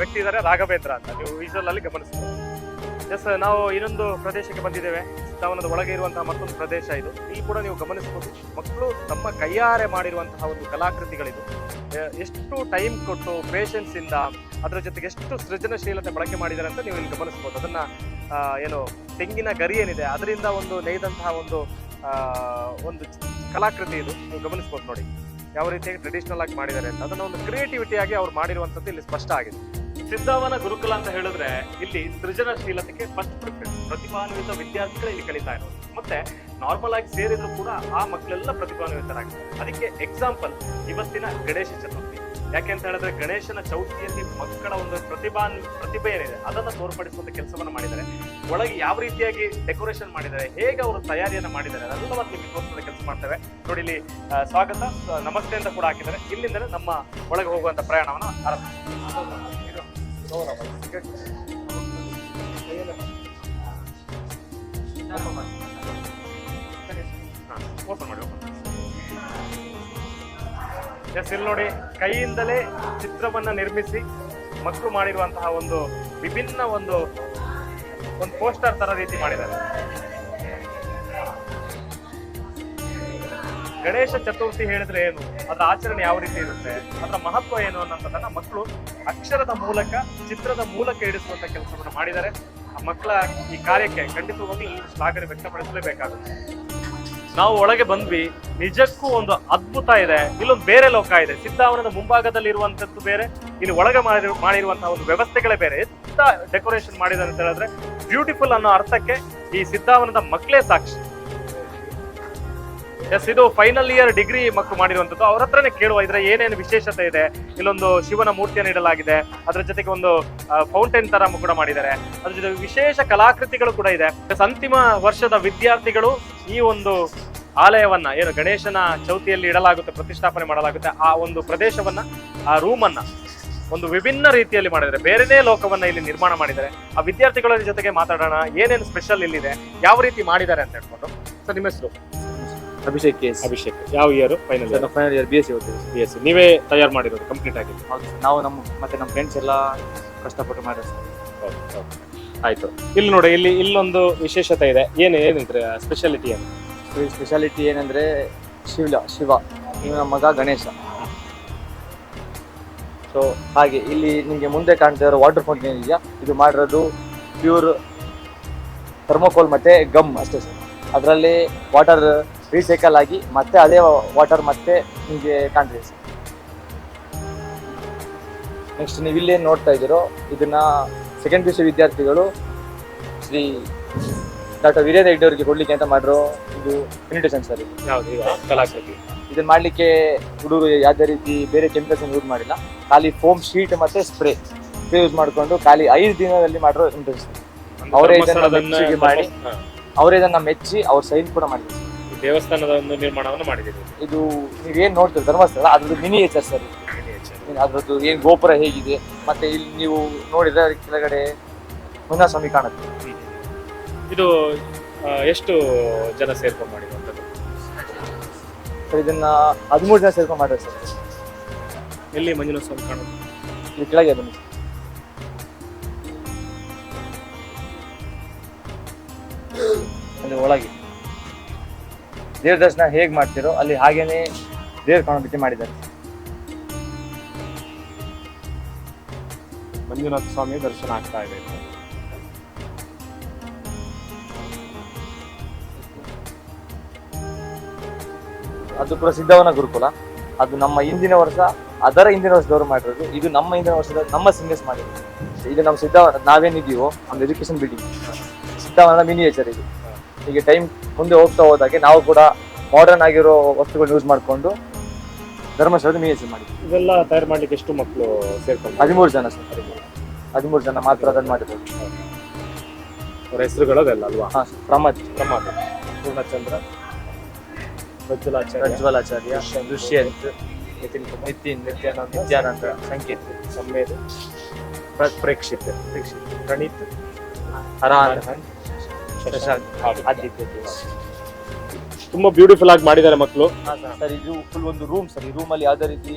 Speaker 1: ವ್ಯಕ್ತಿ ಇದ್ದಾರೆ ರಾಘವೇಂದ್ರ ಅಂತ. ನೀವು ವಿಜುವಲ್ ಅಲ್ಲಿ ಗಮನಿಸಬಹುದು ಎಸ್ ನಾವು ಇನ್ನೊಂದು ಪ್ರದೇಶಕ್ಕೆ ಬಂದಿದ್ದೇವೆ. ಸಿದ್ಧಾವನದ ಒಳಗೆ ಇರುವಂತಹ ಮತ್ತೊಂದು ಪ್ರದೇಶ ಇದು. ಇಲ್ಲಿ ಕೂಡ ನೀವು ಗಮನಿಸಬಹುದು ಮಕ್ಕಳು ತಮ್ಮ ಕೈಯಾರೆ ಮಾಡಿರುವಂತಹ ಒಂದು ಕಲಾಕೃತಿಗಳಿದು. ಎಷ್ಟು ಟೈಮ್ ಕೊಟ್ಟು ಪೇಷನ್ಸ್ ಇಂದ ಅದರ ಜೊತೆಗೆ ಎಷ್ಟು ಸೃಜನಶೀಲತೆ ಬಳಕೆ ಮಾಡಿದ್ದಾರೆ ಅಂತ ನೀವು ಇಲ್ಲಿ ಗಮನಿಸಬಹುದು ಅದನ್ನ ಏನು, ತೆಂಗಿನ ಗರಿ ಏನಿದೆ, ಅದರಿಂದ ಒಂದು ನೇಯ್ದಂತಹ ಒಂದು ಒಂದು ಕಲಾಕೃತಿ ಇದು. ನೀವು ಗಮನಿಸಬಹುದು ನೋಡಿ. ಯಾವ ರೀತಿಯಾಗಿ ಟ್ರೆಡಿಷನಲ್ ಆಗಿ ಮಾಡಿದ್ದಾರೆ ಅಂತ. ಅದನ್ನ ಒಂದು ಕ್ರಿಯೇಟಿವಿಟಿ ಆಗಿ ಅವ್ರು ಮಾಡಿರುವಂತದ್ದು ಇಲ್ಲಿ ಸ್ಪಷ್ಟ ಆಗಿದೆ. ಸಿದ್ಧಾವನ ಗುರುಕುಲ ಅಂತ ಹೇಳಿದ್ರೆ ಇಲ್ಲಿ ಸೃಜನಶೀಲತೆಗೆ ಫಸ್ಟ್ ಪ್ರಿಫರೆನ್ಸ್ ಪ್ರತಿಭಾನ್ವಿತ ವಿದ್ಯಾರ್ಥಿಗಳು ಇಲ್ಲಿ ಕಲಿತಾ ಇರೋದು ಮತ್ತೆ ನಾರ್ಮಲ್ ಆಗಿ ಸೇರಿದ್ರು ಕೂಡ ಆ ಮಕ್ಕಳೆಲ್ಲ ಪ್ರತಿಭಾನ್ವಿತರಾಗಿದ್ದಾರೆ. ಅದಕ್ಕೆ ಎಕ್ಸಾಂಪಲ್ ಇವತ್ತಿನ ಗಣೇಶ ಚತುರ್ಥಿ. ಯಾಕೆ ಅಂತ ಹೇಳಿದ್ರೆ ಗಣೇಶನ ಚೌತಿಯಲ್ಲಿ ಮಕ್ಕಳ ಒಂದು ಪ್ರತಿಭಾನ್ ಪ್ರತಿಭೆ ಏನಿದೆ, ಅದನ್ನ ತೋರ್ಪಡಿಸುವಂತ ಕೆಲಸವನ್ನು ಮಾಡಿದ್ದಾರೆ. ಒಳಗೆ ಯಾವ ರೀತಿಯಾಗಿ ಡೆಕೋರೇಷನ್ ಮಾಡಿದ್ದಾರೆ, ಹೇಗೆ ಅವರು ತಯಾರಿಯನ್ನು ಮಾಡಿದ್ದಾರೆ ಅದೆಲ್ಲವನ್ನು ನಿಮಗೆ ತೋರಿಸುವ ಕೆಲಸ ಮಾಡ್ತೇವೆ. ನೋಡಿ ಇಲ್ಲಿ ಸ್ವಾಗತ ನಮಸ್ತೆ ಅಂತ ಕೂಡ ಹಾಕಿದ್ದಾರೆ. ಇಲ್ಲಿಂದಲೇ ನಮ್ಮ ಒಳಗೆ ಹೋಗುವಂತ ಪ್ರಯಾಣವನ್ನು ಆರಂಭ ಓಪನ್ ಮಾಡಿ ಓಪನ್ ಎಸ್ ಇಲ್ಲಿ ನೋಡಿ, ಕೈಯಿಂದಲೇ ಚಿತ್ರವನ್ನ ನಿರ್ಮಿಸಿ ಮಕ್ಕಳು ಮಾಡಿರುವಂತಹ ಒಂದು ವಿಭಿನ್ನ ಒಂದು ಒಂದು ಪೋಸ್ಟರ್ ತರ ರೀತಿ ಮಾಡಿದ್ದಾರೆ. ಗಣೇಶ ಚತುರ್ಥಿ ಹೇಳಿದ್ರೆ ಏನು? ಅದರ ಆಚರಣೆ ಯಾವ ರೀತಿ ಇರುತ್ತೆ? ಅದರ ಮಹತ್ವ ಏನು ಅನ್ನೋದನ್ನ ಮಕ್ಕಳು ಅಕ್ಷರದ ಮೂಲಕ, ಚಿತ್ರದ ಮೂಲಕ ಇಡಿಸುವಂತ ಕೆಲಸವನ್ನು ಮಾಡಿದ್ದಾರೆ. ಆ ಮಕ್ಕಳ ಈ ಕಾರ್ಯಕ್ಕೆ ಖಂಡಿತವಾಗಿ ಶ್ಲಾಘನೆ ವ್ಯಕ್ತಪಡಿಸಲೇಬೇಕಾಗುತ್ತೆ. ನಾವು ಒಳಗೆ ಬಂದ್ವಿ. ನಿಜಕ್ಕೂ ಒಂದು ಅದ್ಭುತ ಇದೆ. ಇಲ್ಲೊಂದು ಬೇರೆ ಲೋಕ ಇದೆ. ಸಿದ್ದಾವನದ ಮುಂಭಾಗದಲ್ಲಿ ಇರುವಂತದ್ದು ಬೇರೆ, ಇಲ್ಲಿ ಒಳಗೆ ಮಾಡಿ ಮಾಡಿರುವಂತಹ ಒಂದು ವ್ಯವಸ್ಥೆಗಳೇ ಬೇರೆ. ಎಂತ ಡೆಕೋರೇಷನ್ ಮಾಡಿದ್ದಾರೆ ಅಂತ ಹೇಳಿದ್ರೆ ಬ್ಯೂಟಿಫುಲ್ ಅನ್ನೋ ಅರ್ಥಕ್ಕೆ ಈ ಸಿದ್ಧಾವನದ ಮಕ್ಕಳೇ ಸಾಕ್ಷಿ. ಎಸ್ ಇದು ಫೈನಲ್ ಇಯರ್ ಡಿಗ್ರಿ ಮಕ್ಕಳು ಮಾಡಿರುವಂತದ್ದು ಅವ್ರ ಹತ್ರನೇ ಕೇಳುವ, ಇದ್ರೆ ಏನೇನು ವಿಶೇಷತೆ ಇದೆ? ಇಲ್ಲೊಂದು ಶಿವನ ಮೂರ್ತಿಯನ್ನು ಇಡಲಾಗಿದೆ. ಅದರ ಜೊತೆಗೆ ಒಂದು ಫೌಂಟೇನ್ ತರ ಕೂಡ ಮಾಡಿದ್ದಾರೆ. ಅದ್ರ ಜೊತೆ ವಿಶೇಷ ಕಲಾಕೃತಿಗಳು ಕೂಡ ಇದೆ. ಅಂತಿಮ ವರ್ಷದ ವಿದ್ಯಾರ್ಥಿಗಳು ಈ ಒಂದು ಆಲಯವನ್ನ ಏನು ಗಣೇಶನ ಚೌತಿಯಲ್ಲಿ ಇಡಲಾಗುತ್ತೆ ಪ್ರತಿಷ್ಠಾಪನೆ ಮಾಡಲಾಗುತ್ತೆ ಆ ಒಂದು ಪ್ರದೇಶವನ್ನ ಆ ರೂಮನ್ನ ಅನ್ನ ಒಂದು ವಿಭಿನ್ನ ರೀತಿಯಲ್ಲಿ ಮಾಡಿದರೆ ಬೇರೆನೇ ಲೋಕವನ್ನ ಇಲ್ಲಿ ನಿರ್ಮಾಣ ಮಾಡಿದ್ದಾರೆ. ಆ ವಿದ್ಯಾರ್ಥಿಗಳ ಜೊತೆಗೆ ಮಾತಾಡೋಣ. ಏನೇನು ಸ್ಪೆಷಲ್ ಇಲ್ಲಿದೆ? ಯಾವ ರೀತಿ ಮಾಡಿದ್ದಾರೆ ಅಂತ ಹೇಳ್ಕೊಂಡು. ಸರ್ ನಿಮ್ಮ ಹೆಸರು?
Speaker 3: ಅಭಿಷೇಕ್ ಕೆ
Speaker 1: ಅಭಿಷೇಕ್. ಯಾವ year final
Speaker 3: year final year B S C ಓದ್ತೀವಿ.
Speaker 1: ಬಿ ಎಸ್ ನೀವೇ ತಯಾರು ಮಾಡಿರೋದು ಕಂಪ್ಲೀಟ್ ಆಗಿದೆ
Speaker 3: ಹೌದು ನಾವು ನಮ್ಮ ಮತ್ತೆ ನಮ್ಮ ಫ್ರೆಂಡ್ಸ್ ಎಲ್ಲ ಕಷ್ಟಪಟ್ಟು ಮಾಡಿರೋ ಸರ್.
Speaker 1: ಆಯ್ತು. ಇಲ್ಲಿ ನೋಡಿ ಇಲ್ಲಿ ಇಲ್ಲೊಂದು ವಿಶೇಷತೆ ಇದೆ. ಏನು ಏನಿದ್ರೆ ಸ್ಪೆಷಾಲಿಟಿ ಏನು?
Speaker 3: ಸ್ಪೆಷಾಲಿಟಿ ಏನಂದ್ರೆ ಶಿವಲ, ಶಿವ ಇವನ ಮಗ ಗಣೇಶ. ಸೊ ಹಾಗೆ ಇಲ್ಲಿ ನಿಮಗೆ ಮುಂದೆ ಕಾಣ್ತಾ ಇರೋ ವಾಟರ್ ಫೌಂಟೇನ್ ಇದೆಯಾ ಇದು ಮಾಡಿರೋದು ಪ್ಯೂರ್ ಥರ್ಮೋಕೋಲ್ ಮತ್ತೆ ಗಮ್ ಅಷ್ಟೇ ಸರ್ ಅದರಲ್ಲಿ ವಾಟರ್ ರೀಸೈಕಲ್ ಆಗಿ ಮತ್ತೆ ಅದೇ ವಾಟರ್ ಮತ್ತೆ ನಿಮಗೆ ಕಾಣ್ತಿದೆ ಸರ್ ನೆಕ್ಸ್ಟ್ ನೀವು ಇಲ್ಲೇನು ನೋಡ್ತಾ ಇದ್ದೀರೋ, ಇದನ್ನ ಸೆಕೆಂಡ್ ಪಿ ಯು ಸಿ ವಿದ್ಯಾರ್ಥಿಗಳು ಶ್ರೀ ಡಾಕ್ಟರ್ ವೀರೇಂದ್ರ ಹೆಗ್ಡೆ ಅವರಿಗೆ ಕೊಡ್ಲಿಕ್ಕೆ ಅಂತ ಮಾಡಿರೋ? ಇದು ಇನ್ವಿಟೇಷನ್ ಸರ್.
Speaker 1: ಯಾವ್ದು? ಈಗ ಕಲಾಕೃತಿ
Speaker 3: ಇದನ್ನ ಮಾಡ್ಲಿಕ್ಕೆ ಹುಡುಗರು ಯಾವುದೇ ರೀತಿ ಬೇರೆ ಕೆಮಿಕಲ್ಸ್ ಯೂಸ್ ಮಾಡಿಲ್ಲ. ಖಾಲಿ ಫೋಮ್ ಶೀಟ್ ಮತ್ತೆ ಸ್ಪ್ರೇ ಸ್ಪ್ರೇ ಯೂಸ್ ಮಾಡಿಕೊಂಡು ಖಾಲಿ ಐದು ದಿನದಲ್ಲಿ ಮಾಡಿರೋ ಇನ್ವಿಟೇಷನ್ ಅವರೇ ಇದನ್ನ ಮೆಚ್ಚುಗೆ ಮಾಡಿ
Speaker 1: ಹಾ,
Speaker 3: ಅವರೇ ಇದನ್ನ ಮೆಚ್ಚಿ ಅವ್ರ ಸೈನ್ ಕೂಡ ಮಾಡಿದ್ರು.
Speaker 1: ಈ ದೇವಸ್ಥಾನದ ಒಂದು ನಿರ್ಮಾಣವನ್ನು ಮಾಡಿದ್ದೀವಿ
Speaker 3: ಇದು ನೀವೇನ್ ನೋಡ್ತೀರಿ ಧರ್ಮಸ್ಥಳ? ಅದ್ರದ್ದು ಮಿನಿಯೇಚರ್ ಸರ್. ಇದು ಅದ್ರದ್ದು ಏನ್ ಗೋಪುರ ಹೇಗಿದೆ? ಮತ್ತೆ ಇಲ್ಲಿ ನೀವು ನೋಡಿದ್ರೆ ಅದ್ರ ಕೆಳಗಡೆ ಮುನ್ನಾಸ್ವಾಮಿ ಕಾಣುತ್ತೆ.
Speaker 1: ಇದು ಎಷ್ಟು ಜನ ಸೇರ್ಕೊಂಡು ಮಾಡಿರುವಂಥದ್ದು?
Speaker 3: ಸರ್ ಇದನ್ನ ಹದಿಮೂರು ಜನ ಸೇರ್ಕೊಂಡು ಮಾಡಿರಿ ಸರ್.
Speaker 1: ಎಲ್ಲಿ ಮಂಜುನಾಥ ಸ್ವಾಮಿ ಕಾಣೋದು?
Speaker 3: ಇಲ್ಲಿ ಕೆಳಗೆ ಬನ್ನಿ. ಅಲ್ಲಿ ಒಳಗೆ. ದೇವ್ರ ದರ್ಶನ ಹೇಗೆ ಮಾಡ್ತಿರೋ ಅಲ್ಲಿ ಹಾಗೇನೆ ದೇವ್ರ ಕಾಣೋದಕ್ಕೆ ಮಾಡಿದ್ದಾರೆ.
Speaker 1: ಮಂಜುನಾಥ ಸ್ವಾಮಿ ದರ್ಶನ ಆಗ್ತಾ ಇದೆ
Speaker 3: ಅದು ಕೂಡ ಸಿದ್ಧವನ ಗುರುಕುಲ. ಅದು ನಮ್ಮ ಹಿಂದಿನ ವರ್ಷ ಅದರ ಹಿಂದಿನ ವರ್ಷದವರು ಮಾಡಿರೋದು. ಇದು ನಮ್ಮ ಹಿಂದಿನ ವರ್ಷದ ನಮ್ಮ ಸಿಂಗರ್ಸ್ ಮಾಡಿರೋದು. ಇದು ನಮ್ಮ ಸಿದ್ಧವನ ನಾವೇನಿದೀವೋ ಒಂದು ಎಜುಕೇಶನ್ ಬಿಲ್ಡಿಂಗ್ ಸಿದ್ಧವನ ಮಿನಿಯೇಚರ್ ಇದು. ಈಗ ಟೈಮ್ ಮುಂದೆ ಹೋಗ್ತಾ ಹೋದಾಗೆ ನಾವು ಕೂಡ ಮಾಡರ್ನ್ ಆಗಿರೋ ವಸ್ತುಗಳು ಯೂಸ್ ಮಾಡಿಕೊಂಡು ಧರ್ಮಸ್ಥಳದ ಮಿನಿಯೇಚರ್ ಮಾಡಿದ್ವಿ.
Speaker 1: ಇದೆಲ್ಲ ತಯಾರು ಮಾಡ್ಲಿಕ್ಕೆ ಎಷ್ಟು ಮಕ್ಕಳು ಸೇರ್ಕೊಂಡು
Speaker 3: ಹದಿಮೂರು ಜನ ಸರ್. ಹದಿಮೂರು ಜನ ಮಾತ್ರ ಅದನ್ನು ಮಾಡಿರೋದು.
Speaker 1: ಅವರ ಹೆಸರುಗಳದೆಲ್ಲ ಅಲ್ವಾ?
Speaker 3: ಹಾಂ ಸರ್ ಪ್ರಮಾದ್.
Speaker 1: ಪ್ರಮಾದ. ಪೂರ್ಣಚಂದ್ರ. ಪ್ರಜ್ವಲಾಚಾರ್ಯ
Speaker 3: ಪ್ರಜ್ವಲಾಚಾರ್ಯ ದುಷ್ಯಂತ್. ನಿತಿನ್ ನಿತಿನ್ ನಿತ್ಯಾನಂದ ನಿತ್ಯಾನಂದ ಸಂಕೇತ್
Speaker 1: ಸಮ್ಮೇದ್ ಪ್ರ- ಪ್ರೇಕ್ಷಿತ್ ಪ್ರೇಕ್ಷಿತ್. ಪ್ರಣೀತ್
Speaker 3: ಹರಾನ್
Speaker 1: ಅರ್ಹನ್,
Speaker 3: ಶಶಾಂಕ್
Speaker 1: ಹಾಗೆ.
Speaker 3: ಆದಿತ್ಯ
Speaker 1: ತುಂಬಾ ಬ್ಯೂಟಿಫುಲ್ ಆಗಿ ಮಾಡಿದ್ದಾರೆ ಮಕ್ಕಳು.
Speaker 3: ಸರ್. ಇದು ಫುಲ್ ಒಂದು ರೂಮ್ ಸರ್. ಈ ರೂಮಲ್ಲಿ ಅಲ್ಲಿ ಯಾವುದೇ ರೀತಿ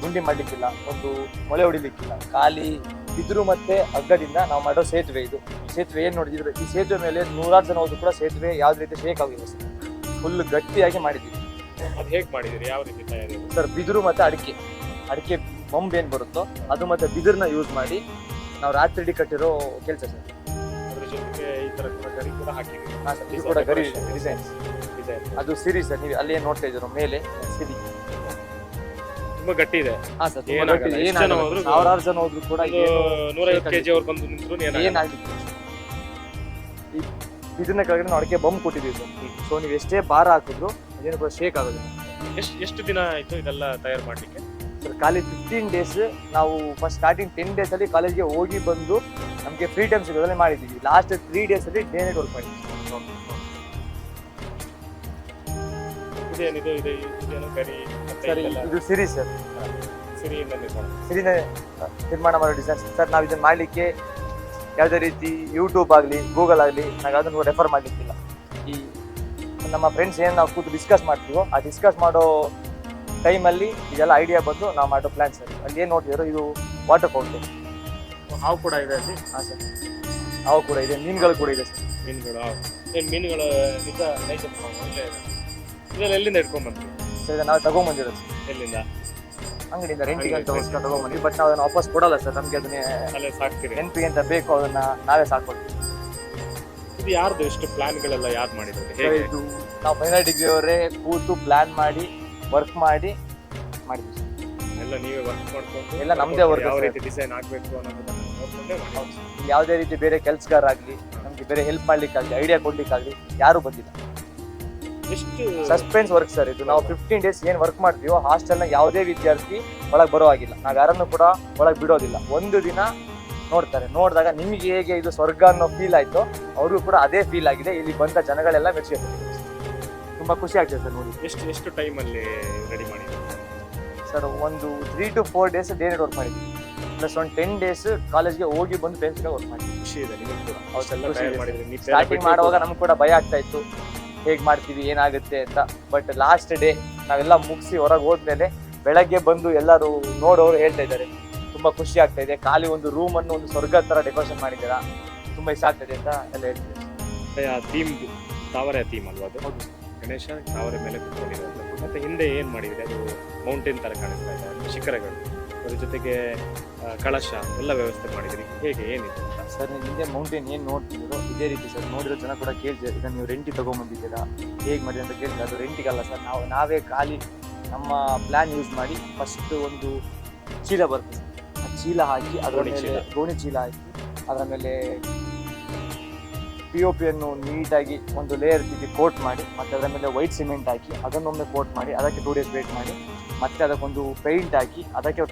Speaker 3: ಗುಂಡಿ ಮಾಡಲಿಕ್ಕಿಲ್ಲ. ಒಂದು ಮೊಳೆ ಹೊಡಿಲಿಕ್ಕಿಲ್ಲ. ಖಾಲಿ ಬಿದಿರು ಮತ್ತೆ ಅಗ್ಗದಿಂದ ನಾವು ಮಾಡೋ ಸೇತುವೆ ಇದು. ಸೇತುವೆ ಏನ್ ನೋಡಿದ್ರೆ? ಈ ಸೇತುವೆ ಮೇಲೆ ನೂರಾರು ಜನ ಹೋದ್ರು ಕೂಡ ಸೇತುವೆ ಯಾವ್ದು ರೀತಿ ಶೇಕ್ ಆಗಿಲ್ಲ ಸರ್. ಫುಲ್ ಗಟ್ಟಿಯಾಗಿ ಮಾಡಿದ್ದೀವಿ.
Speaker 1: ಅದು ಹೇಗೆ ಮಾಡಿದಿರಿ ಯಾವ ರೀತಿ ತಯಾರಿ
Speaker 3: ಸರ್ ಬಿದಿರು ಮತ್ತೆ ಅಡಿಕೆ. ಅಡಿಕೆ ಬೊಂಬ್ ಏನ್ ಬರುತ್ತೋ ಅದು ಮತ್ತೆ ಬಿದಿರನ್ನ ಯೂಸ್ ಮಾಡಿ ನಾವು ರಾತ್ರಿ ಇಡೀ ಕಟ್ಟಿರೋ ಕೆಲಸ ಸರ್.
Speaker 1: ಅದ್ರ ಜೊತೆಗೆ ಈ ತರ ಕೂಡ ಗರಿ ಕೂಡ ಹಾಕಿದ್ದೀರಿ.
Speaker 3: ಹಾ ಸರ್ ಇದು ಕೂಡ ಗರಿ ಡಿಸೈನ್
Speaker 1: ಡಿಸೈನ್
Speaker 3: ಅದು ಸಿರಿ ಸರ್ ನೀವು ಅಲ್ಲಿ ಏನ್ ನೋಡ್ತಾ ಇದ್ದೀರೋ ಮೇಲೆ ಸಿರಿ.
Speaker 1: ತುಂಬಾ ಗಟ್ಟಿ ಇದೆ.
Speaker 3: ಹಾ ಸರ್ ಸಾವಿರಾರು ಜನ ಹೋದ್ರು ಕೂಡ
Speaker 1: ನೂರೈವತ್ತು ಅವ್ರು ಬಂದು ನಿಂತ್ರು
Speaker 3: ಏನಾಗಿತ್ತು? ಇದನ್ನ ಕೆಳಗಡೆ ನಾವು ಅಡಿಕೆ ಬಂಬ್ ಕೊಟ್ಟಿದ್ದೀವಿ ಸರ್. ಸೊ ನೀವು ಎಷ್ಟೇ ಭಾರ ಹಾಕಿದ್ರು ಅದೇನು ಕೂಡ ಶೇಕ್ ಆಗೋದಿಲ್ಲ.
Speaker 1: ಎಷ್ಟು ಎಷ್ಟು ದಿನ ಆಯಿತು ಇದೆಲ್ಲ ತಯಾರು ಮಾಡಲಿಕ್ಕೆ?
Speaker 3: ಸರ್ ಖಾಲಿ ಫಿಫ್ಟೀನ್ ಡೇಸ್ ನಾವು ಫಸ್ಟ್ ಸ್ಟಾರ್ಟಿಂಗ್ ಟೆನ್ ಡೇಸ್ ಅಲ್ಲಿ ಕಾಲೇಜ್ಗೆ ಹೋಗಿ ಬಂದು ನಮಗೆ ಫ್ರೀ ಟೈಮ್ ಸಿಗೋದಲ್ಲೇ ಮಾಡಿದ್ದೀವಿ. ಲಾಸ್ಟ್ ತ್ರೀ ಡೇಸ್ ಅಲ್ಲಿ ಡೇ ನೈಟ್ ವರ್ಕ್ ಮಾಡಿದ್ವಿ
Speaker 1: ಇದೇನಿದು? ಇದೆ ಇದೇನು ಗರಿ
Speaker 3: ಸರ್ ಇದು ಸಿರಿ ಸರ್. ಸಿರಿನ ನಿರ್ಮಾಣ ಮಾಡೋ ಡಿಸೈನ್ ಸರ್ ನಾವು ಇದನ್ನ ಮಾಡಲಿಕ್ಕೆ ಯಾವುದೇ ರೀತಿ ಯೂಟ್ಯೂಬ್ ಆಗಲಿ ಗೂಗಲ್ ಆಗಲಿ ನಾವು ಅದನ್ನು ರೆಫರ್ ಮಾಡಲಿಕ್ಕಿಲ್ಲ. ಈ ನಮ್ಮ ಫ್ರೆಂಡ್ಸ್ ಏನು ನಾವು ಕೂತು ಡಿಸ್ಕಸ್ ಮಾಡ್ತೀವೋ ಆ ಡಿಸ್ಕಸ್ ಮಾಡೋ ಟೈಮಲ್ಲಿ ಇದೆಲ್ಲ ಐಡಿಯಾ ಬಂದು ನಾವು ಮಾಡೋ ಪ್ಲ್ಯಾನ್ ಸರ್. ಅಲ್ಲಿ ಏನು ನೋಡ್ತಿದ್ರು ಇದು ವಾಟರ್ ಫೌಂಟೇನ್
Speaker 1: ಹಾವು ಕೂಡ ಇದೆ ಅಲ್ಲಿ?
Speaker 3: ಹಾಂ ಸರ್. ಹಾವು ಕೂಡ ಇದೆ ಮೀನುಗಳು ಕೂಡ ಇದೆ ಸರ್.
Speaker 1: ಮೀನುಗಳು ಮೀನುಗಳ ಏನ್ ಮೀನುಗಳು ನಿಜ ನೈಸರ್ಗಿಕ ಇಲ್ಲೇ ಇದೆ. ಇದೆಲ್ಲ ಎಲ್ಲಿಂದ ಇಟ್ಕೊಂಡು ಬಂದ್ರಿ?
Speaker 3: ಸರ್ ನಾವು ನಾವು ತಗೊಂಬಂದಿರೋದು
Speaker 1: ಎಲ್ಲಿಂದ?
Speaker 3: ಅಂಗಡಿಯಿಂದ ರೆಂಟಿಗೆ ಅಂತ
Speaker 1: ಅಂಗಡಿ.
Speaker 3: ತಗೊಂಬಂದ್ವಿ ಬಟ್ ನಾವು ಅದನ್ನ ವಾಪಸ್ ಕೊಡಲ್ಲ ಸರ್. ನಮಗೆ ಅದನ್ನೇ
Speaker 1: ಅಲ್ಲೇ ಸಾಕ್ತೀರಿ.
Speaker 3: ನೆನಪಿಗೆ ಅಂತ ಬೇಕು ಅದನ್ನ ನಾವೇ ಸಾಕೊಳ್ತೀವಿ
Speaker 1: ಇದು ಯಾರ್ದು ಎಷ್ಟು ಪ್ಲಾನ್ಗಳೆಲ್ಲ ಯಾರು ಹೇಗೆ?
Speaker 3: ಇದು ನಾವು ಫೈನಲ್ ಡಿಗ್ರಿ ಅವರೇ ಕೂತು ಪ್ಲಾನ್ ಮಾಡಿ ವರ್ಕ್ ಮಾಡಿ ಮಾಡಿದ್ವಿ.
Speaker 1: ಎಲ್ಲ ನೀವೇ ವರ್ಕ್ ಮಾಡ್ಕೊಂಡು
Speaker 3: ಎಲ್ಲ ನಮ್ದೇ work
Speaker 1: ಯಾವ. ರೀತಿ ಡಿಸೈನ್ ಆಗಬೇಕು ಅನ್ನೋದನ್ನ ನೋಡ್ಕೊಂಡೇ
Speaker 3: ಯಾವುದೇ ರೀತಿ ಬೇರೆ ಕೆಲಸಗಾರ ಆಗ್ಲಿ ನಮ್ಗೆ ಬೇರೆ ಹೆಲ್ಪ್ ಮಾಡ್ಲಿಕ್ಕಾಗ್ಲಿ ಐಡಿಯಾ ಕೊಡ್ಲಿಕ್ಕಾಗ್ಲಿ ಯಾರು ಬಂದಿಲ್ಲ.
Speaker 1: ಎಷ್ಟು
Speaker 3: ಸಸ್ಪೆನ್ಸ್ ವರ್ಕ್ ಸರ್ ಇದು ನಾವು ಫಿಫ್ಟೀನ್ ಡೇಸ್ ಏನು ವರ್ಕ್ ಮಾಡ್ತೀವೋ ಹಾಸ್ಟೆಲ್ನ ನ ಯಾವುದೇ ವಿದ್ಯಾರ್ಥಿ ಒಳಗೆ ಬರೋ ಹಾಗಿಲ್ಲ ನಾವು ಯಾರನ್ನು ಕೂಡ ಒಳಗೆ ಬಿಡೋದಿಲ್ಲ. ಒಂದು ದಿನ ನೋಡ್ತಾರೆ. ನೋಡಿದಾಗ ನಿಮಗೆ ಹೇಗೆ ಇದು ಸ್ವರ್ಗ ಅನ್ನೋ ಫೀಲ್ ಆಯ್ತು ಅವ್ರಿಗೂ ಕೂಡ ಅದೇ ಫೀಲ್ ಆಗಿದೆ. ಇಲ್ಲಿ ಬಂದ ಜನಗಳೆಲ್ಲ ಮೆಚ್ಚುಗೆ ತುಂಬಾ ಖುಷಿ ಆಗ್ತದೆ ಸರ್ ನೋಡಿ.
Speaker 1: ಎಷ್ಟು ಎಷ್ಟು ಟೈಮ್ ಅಲ್ಲಿ ರೆಡಿ ಮಾಡಿ
Speaker 3: ಸರ್ ಒಂದು three two four days day work ಮಾಡಿದ್ವಿ. ಪ್ಲಸ್ ಒಂದು ಟೆನ್ ಡೇಸ್ ಕಾಲೇಜ್ಗೆ ಹೋಗಿ ಬಂದು ಫ್ರೆಂಡ್ಸ್ಗೆ ವರ್ಕ್ ಮಾಡಿದ್ವಿ.
Speaker 1: ಖುಷಿ ಇದೆ ನಿಮಗೆ ಕೂಡ.
Speaker 3: ಸ್ಟಾರ್ಟಿಂಗ್ ಮಾಡುವಾಗ ನಮ್ಗೆ ಕೂಡ ಭಯ ಆಗ್ತಾ ಇತ್ತು. ಹೇಗ್ ಮಾಡ್ತೀವಿ ಏನಾಗುತ್ತೆ ಅಂತ. ಬಟ್ ಲಾಸ್ಟ್ ಡೇ ನಾವೆಲ್ಲ ಮುಗಿಸಿ ಹೊರಗೆ ಹೋದ್ಮೇಲೆ ಬೆಳಗ್ಗೆ ಬಂದು ಎಲ್ಲರೂ ನೋಡೋರು ಹೇಳ್ತಾ ಇದ್ದಾರೆ. ತುಂಬಾ ಖುಷಿ ಆಗ್ತಾ ಇದೆ. ಖಾಲಿ ಒಂದು ರೂಮ್ ಅನ್ನು ಒಂದು ಸ್ವರ್ಗ ತರ ಡೆಕೋರೇಷನ್ ಮಾಡಿದ್ದೀರಾ? ತುಂಬಾ ಇಷ್ಟ ಆಗ್ತದೆ ಅಂತ ಎಲ್ಲ ಹೇಳ್ತಿದ್ದಾರೆ
Speaker 1: ಆ ಥೀಮ್ ತಾವರೆ ಥೀಮ್ ಅಲ್ವಾ ಅದು?
Speaker 3: ಹೌದು.
Speaker 1: ಗಣೇಶ ತಾವರೆ ಮೇಲೆ ಕುತ್ಕೊಂಡಿರುವಂಥದ್ದು ಮತ್ತೆ ಹಿಂದೆ ಏನು ಮಾಡಿದ್ರೆ ಅದು ಮೌಂಟೇನ್ ತರ ಕಾಣಿಸ್ತಾ ಇದೆ ಶಿಖರಗಳು. ಅದ್ರ ಜೊತೆಗೆ ಕಳಶ ಎಲ್ಲ ವ್ಯವಸ್ಥೆ ಮಾಡಿದ್ರಿ ಹೇಗೆ ಏನಿದೆ? ಅಂತ
Speaker 3: ಸರ್ ನೀವು ಹಿಂದೆ ಮೌಂಟೇನ್ ಏನು ನೋಡ್ತಿದ್ದೀರೋ ಇದೇ ರೀತಿ ಸರ್. ನೋಡಿರೋ ಜನ ಕೂಡ ಕೇಳ್ತಿದ್ದಾರೆ. ಇದನ್ನ ನೀವು ರೆಂಟಿಗೆ ತೊಗೊಂಬಂದಿದ್ದೀರಾ? ಹೇಗೆ ಮಾಡಿ ಅಂತ ಕೇಳ್ತಾರೆ ಅದು ರೆಂಟಿಗಲ್ಲ ಸರ್ ನಾವು ನಾವೇ ಖಾಲಿ ನಮ್ಮ ಪ್ಲ್ಯಾನ್ ಯೂಸ್ ಮಾಡಿ ಫಸ್ಟ್ ಒಂದು ಚೀಲ ಬರುತ್ತೆ ಸರ್. ಆ ಚೀಲ ಹಾಕಿ ಅದರ ಮೇಲೆ
Speaker 1: ಚೀಲ.
Speaker 3: ಗೋಣಿ ಚೀಲ ಹಾಕಿ ಅದರ ಮೇಲೆ ಪಿ ಒ ಪಿಯನ್ನು ನೀಟಾಗಿ ಒಂದು ಲೇಯರ್ ರೀತಿ ಕೋಟ್ ಮಾಡಿ ಮತ್ತೆ ಅದರ ಮೇಲೆ ವೈಟ್ ಸಿಮೆಂಟ್ ಹಾಕಿ ಅದನ್ನೊಮ್ಮೆ ಕೋಟ್ ಮಾಡಿ ಅದಕ್ಕೆ ಟೂ ಡೇಸ್ ವೇಟ್ ಮಾಡಿ ಮತ್ತೆ ಅದಕ್ಕೊಂದು ಪೇಂಟ್ ಹಾಕಿ ಅದಕ್ಕೆ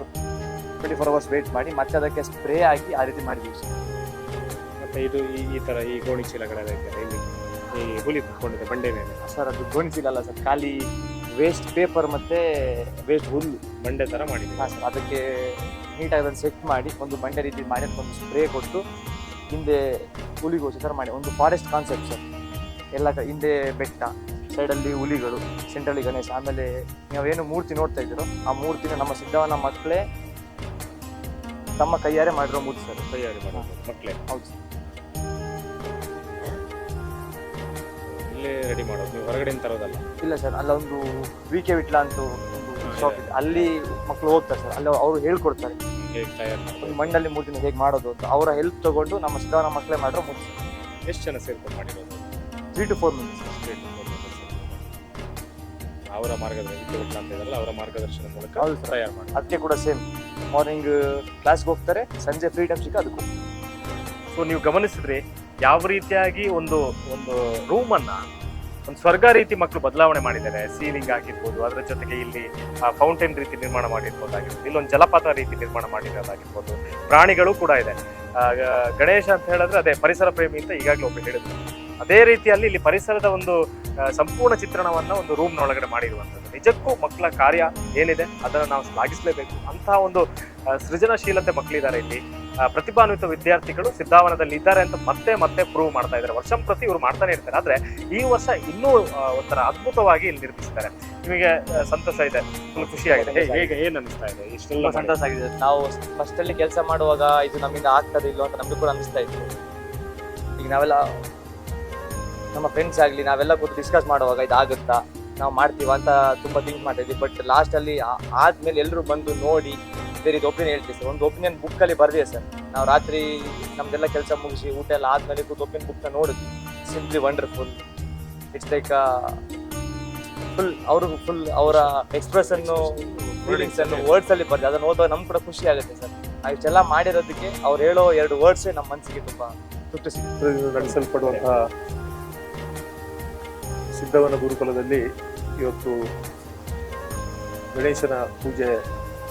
Speaker 3: ಟ್ವೆಂಟಿ ಫೋರ್ ಅವರ್ಸ್ ವೇಟ್ ಮಾಡಿ ಮತ್ತೆ ಅದಕ್ಕೆ ಸ್ಪ್ರೇ ಹಾಕಿ ಆ ರೀತಿ ಮಾಡಿದ್ವಿ ಸರ್.
Speaker 1: ಮತ್ತೆ ಇದು ಈ ಈ ತರ ಈ ಗೋಣಿ ಚೀಲಗಳೆಲ್ಲ ಇದ್ದಾರೆ. ಇಲ್ಲಿ ಈ ಹುಲಿ ಕುತ್ಕೊಂಡಿದೆ ಬಂಡೆ ಮೇಲೆ.
Speaker 3: ಸರ್ ಅದು ಅಲ್ಲ ಸರ್ ಖಾಲಿ ವೇಸ್ಟ್ ಪೇಪರ್ ಮತ್ತೆ ವೇಸ್ಟ್ ಹುಲ್ಲು.
Speaker 1: ಬಂಡೆ ತರ ಮಾಡಿದೆ
Speaker 3: ಹಾಂ ಸರ್ ಅದಕ್ಕೆ ನೀಟಾಗಿ ಅದನ್ನು ಸೆಟ್ ಮಾಡಿ ಒಂದು ಬಂಡೆ ರೀತಿ ಮಾಡಿ ಒಂದು ಸ್ಪ್ರೇ ಕೊಟ್ಟು ಹಿಂದೆ ಹುಲಿಗೋಸಿ ಥರ ಮಾಡಿ. ಒಂದು ಫಾರೆಸ್ಟ್ ಕಾನ್ಸೆಪ್ಟ್ ಸರ್. ಎಲ್ಲ ಕ- ಹಿಂದೆ ಬೆಟ್ಟ ಸೈಡಲ್ಲಿ ಹುಲಿಗಳು ಸೆಂಟ್ರಲ್ಲಿ ಗಣೇಶ ಆಮೇಲೆ ನಾವೇನು ಮೂರ್ತಿ ನೋಡ್ತಾ ಇದ್ದೀರೋ ಆ ಮೂರ್ತಿನ ನಮ್ಮ ಸಿದ್ದವನ ಮಕ್ಕಳೇ ತಮ್ಮ ಕೈಯಾರೆ ಮಾಡಿರೋ ಮೂರ್ತಿ ಸರ್.
Speaker 1: ಕೈಯಾರೆ ಮಾಡೋದು ಮಕ್ಕಳೇ.
Speaker 3: ಹೌದು ಸರ್.
Speaker 1: ಇಲ್ಲೇ ರೆಡಿ ಮಾಡೋದು? ನೀವು ಹೊರಗಡೆಯಿಂದ ತರೋದಲ್ಲ?
Speaker 3: ಇಲ್ಲ ಸರ್ ಅಲ್ಲೊಂದು ವಿ ಕೆ ವಿಟ್ಲ ಅಂತ ಒಂದು ಶಾಪ್ ಇದೆ. ಅಲ್ಲಿ ಮಕ್ಕಳು ಹೋಗ್ತಾರೆ ಸರ್. ಅಲ್ಲಿ ಅವರು ಹೇಳ್ಕೊಡ್ತಾರೆ.
Speaker 1: ಹೇಗೆ ತಯಾರು
Speaker 3: ಒಂದು ಮಣ್ಣಲ್ಲಿ ಮೂರ್ತಿನ ಹೇಗೆ ಮಾಡೋದು ಅಂತ. ಅವರ ಹೆಲ್ಪ್ ತಗೊಂಡು ನಮ್ಮ ಸಿದ್ದವನ ಮಕ್ಕಳೇ ಮಾಡಿರೋ ಮೂರ್ತಿ
Speaker 1: ಎಷ್ಟು ಜನ ಸೇರ್ಕೊಂಡು ಮಾಡಿರೋದು?
Speaker 3: ತ್ರೀ ಟು ಫೋರ್ ಮಿನಿಟ್ಸ್
Speaker 1: ಅವರ ಮಾರ್ಗದರ್ಶನ ವಿದ್ಯಾವರ್ತ ಅಂತ ಇದಾರಲ್ಲ ಅವರ ಮಾರ್ಗದರ್ಶನ ಮೂಲಕ
Speaker 3: ಹೌದು ಸರ್.
Speaker 1: ತಯಾರು ಮಾಡಿ
Speaker 3: ಅದಕ್ಕೆ ಕೂಡ ಸೇಮ್ ಮಾರ್ನಿಂಗ್ ಕ್ಲಾಸ್ಗೆ ಹೋಗ್ತಾರೆ ಸಂಜೆ ಫ್ರೀ ಟೈಮ್ ಸಿಕ್ಕ ಅದಕ್ಕೂ
Speaker 1: ಸೊ ನೀವು ಗಮನಿಸಿದ್ರಿ ಯಾವ ರೀತಿಯಾಗಿ ಒಂದು ಒಂದು ರೂಮ್ ಅನ್ನ ಒಂದು ಸ್ವರ್ಗ ರೀತಿ ಮಕ್ಕಳು ಬದಲಾವಣೆ ಮಾಡಿದ್ದಾರೆ, ಸೀಲಿಂಗ್ ಆಗಿರ್ಬೋದು, ಅದರ ಜೊತೆಗೆ ಇಲ್ಲಿ ಫೌಂಟೇನ್ ರೀತಿ ನಿರ್ಮಾಣ ಮಾಡಿರ್ಬೋದಾಗಿರ್ಬೋದು, ಇಲ್ಲೊಂದು ಜಲಪಾತ ರೀತಿ ನಿರ್ಮಾಣ ಮಾಡಿರೋದಾಗಿರ್ಬೋದು, ಪ್ರಾಣಿಗಳು ಕೂಡ ಇದೆ. ಗಣೇಶ ಅಂತ ಹೇಳಿದ್ರೆ ಅದೇ ಪರಿಸರ ಪ್ರೇಮಿ ಅಂತ ಈಗಾಗಲೇ ಒಬ್ಬರು ಹೇಳಿದ್ರು. ಅದೇ ರೀತಿಯಲ್ಲಿ ಇಲ್ಲಿ ಪರಿಸರದ ಒಂದು ಸಂಪೂರ್ಣ ಚಿತ್ರಣವನ್ನು ಒಂದು ರೂಮ್ನೊಳಗಡೆ ಮಾಡಿರುವಂಥದ್ದು. ನಿಜಕ್ಕೂ ಮಕ್ಕಳ ಕಾರ್ಯ ಏನಿದೆ, ಅದನ್ನು ನಾವು ಶ್ಲಾಘಿಸಲೇಬೇಕು. ಅಂತಹ ಒಂದು ಸೃಜನಶೀಲತೆ ಮಕ್ಕಳಿದ್ದಾರೆ ಇಲ್ಲಿ. ಪ್ರತಿಭಾನ್ವಿತ ವಿದ್ಯಾರ್ಥಿಗಳು ಸಿದ್ಧಾವನದಲ್ಲಿ ಇದ್ದಾರೆ ಅಂತ ಮತ್ತೆ ಮತ್ತೆ ಪ್ರೂವ್ ಮಾಡ್ತಾ ಇದ್ದಾರೆ. ವರ್ಷಂ ಪ್ರತಿ ಇವರು ಮಾಡ್ತಾನೆ ಇರ್ತಾರೆ. ಆದ್ರೆ ಈ ವರ್ಷ ಇನ್ನೂ ಒಂಥರ ಅದ್ಭುತವಾಗಿ ಇಲ್ಲಿ ನಿರ್ಮಿಸಿದ್ದಾರೆ. ನಿಮಗೆ ಸಂತಸ ಸಂತೋಷ ಇದೆ? ಫುಲ್ ಖುಷಿಯಾಗಿದೆ ಸಂತಸ ಹೇಗೆ ಏನ್ ಅನಿಸ್ತಾ ಇದೆ? ಇಷ್ಟೆಲ್ಲ
Speaker 3: ಸಂತೋಷ ಆಗಿದೆ. ನಾವು ಫಸ್ಟ್ ಅಲ್ಲಿ ಕೆಲಸ ಮಾಡುವಾಗ ಇದು ನಮ್ಮಿಂದ ಆಗ್ತದೆ ಇಲ್ಲೋ ಅಂತ ನಮಗೂ ಕೂಡ ಅನಿಸ್ತಾ ಇತ್ತು. ಈಗ ನಾವೆಲ್ಲ ನಮ್ಮ ಫ್ರೆಂಡ್ಸ್ ಆಗಲಿ ನಾವೆಲ್ಲ ಕೂತು ಡಿಸ್ಕಸ್ ಮಾಡುವಾಗ ಇದು ಆಗುತ್ತಾ? ನಾವು ಮಾಡ್ತೀವ ಅಂತ ತುಂಬಾ ಥಿಂಕ್ ಮಾಡ್ತಾ ಇದ್ವಿ. ಬಟ್ ಲಾಸ್ಟ್ ಅಲ್ಲಿ ಆ- ಆದ್ಮೇಲೆ ಎಲ್ಲರೂ ಬಂದು ನೋಡಿ ಬೇರೆ ಇದು ಒಪಿನಿಯನ್ ಹೇಳ್ತೀವಿ ಸರ್. ಒಂದು ಒಪಿನಿಯನ್ ಬುಕ್ ಅಲ್ಲಿ ಬರ್ದಿದೆ ಸರ್. ನಾವು ರಾತ್ರಿ ನಮ್ದೆಲ್ಲ ಕೆಲಸ ಮುಗಿಸಿ ಊಟ ಎಲ್ಲ ಆದ್ಮೇಲೆ ಕೂತು ಒಪಿನಿಯನ್ ಬುಕ್ನ ನೋಡಿದ್ವಿ. Simply wonderful it's like full ಅವರು ಫುಲ್ ಅವರ ಎಕ್ಸ್ಪ್ರೆಸನ್ನು ಫೀಲಿಂಗ್ಸ್ ಅನ್ನು ವರ್ಡ್ಸ್ ಅಲ್ಲಿ ಬರ್ದೆ ಅದನ್ನ ಓದೋ ನಮ್ಗೆ ಕೂಡ ಖುಷಿ ಆಗುತ್ತೆ ಸರ್. ನಾವು ಇಷ್ಟೆಲ್ಲ ಮಾಡಿರೋದಕ್ಕೆ ಅವ್ರು ಹೇಳೋ ಎರಡು ವರ್ಡ್ಸೇ ನಮ್ಮ ಮನಸ್ಸಿಗೆ ತುಂಬಾ ಸಿಗುತ್ತೆ.
Speaker 4: ನಡೆಸಲ್ಪಡುವಂತಹ ಸಿದ್ಧವನ ಗುರುಕುಲದಲ್ಲಿ ಇವತ್ತು ಗಣೇಶನ ಪೂಜೆ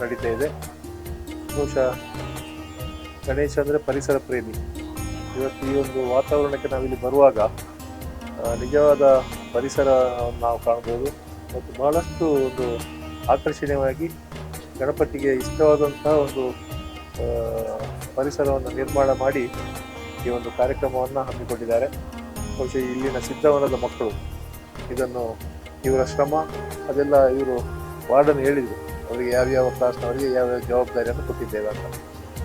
Speaker 4: ನಡೀತಾ ಇದೆ. ಬಹುಶಃ ಗಣೇಶ ಅಂದರೆ ಪರಿಸರ ಪ್ರೇಮಿ. ಇವತ್ತು ಈ ಒಂದು ವಾತಾವರಣಕ್ಕೆ ನಾವಿಲ್ಲಿ ಬರುವಾಗ ನಿಜವಾದ ಪರಿಸರವನ್ನು ನಾವು ಕಾಣ್ಬೋದು ಮತ್ತು ಬಹಳಷ್ಟು ಒಂದು ಆಕರ್ಷಣೀಯವಾಗಿ ಗಣಪತಿಗೆ ಇಷ್ಟವಾದಂತಹ ಒಂದು ಪರಿಸರವನ್ನು ನಿರ್ಮಾಣ ಮಾಡಿ ಈ ಒಂದು ಕಾರ್ಯಕ್ರಮವನ್ನು ಹಮ್ಮಿಕೊಂಡಿದ್ದಾರೆ. ಬಹುಶಃ ಇಲ್ಲಿನ ಸಿದ್ಧವನದ ಮಕ್ಕಳು ಇದನ್ನು ಇವರ ಶ್ರಮ, ಅದೆಲ್ಲ ಇವರು ವಾರ್ಡನ್ ಹೇಳಿದರು. ಅವರಿಗೆ ಯಾವ್ಯಾವ ಕ್ಲಾಸ್ನವರಿಗೆ ಯಾವ್ಯಾವ ಜವಾಬ್ದಾರಿಯನ್ನು ಕೊಟ್ಟಿದ್ದೇವೆ ಅಂತ.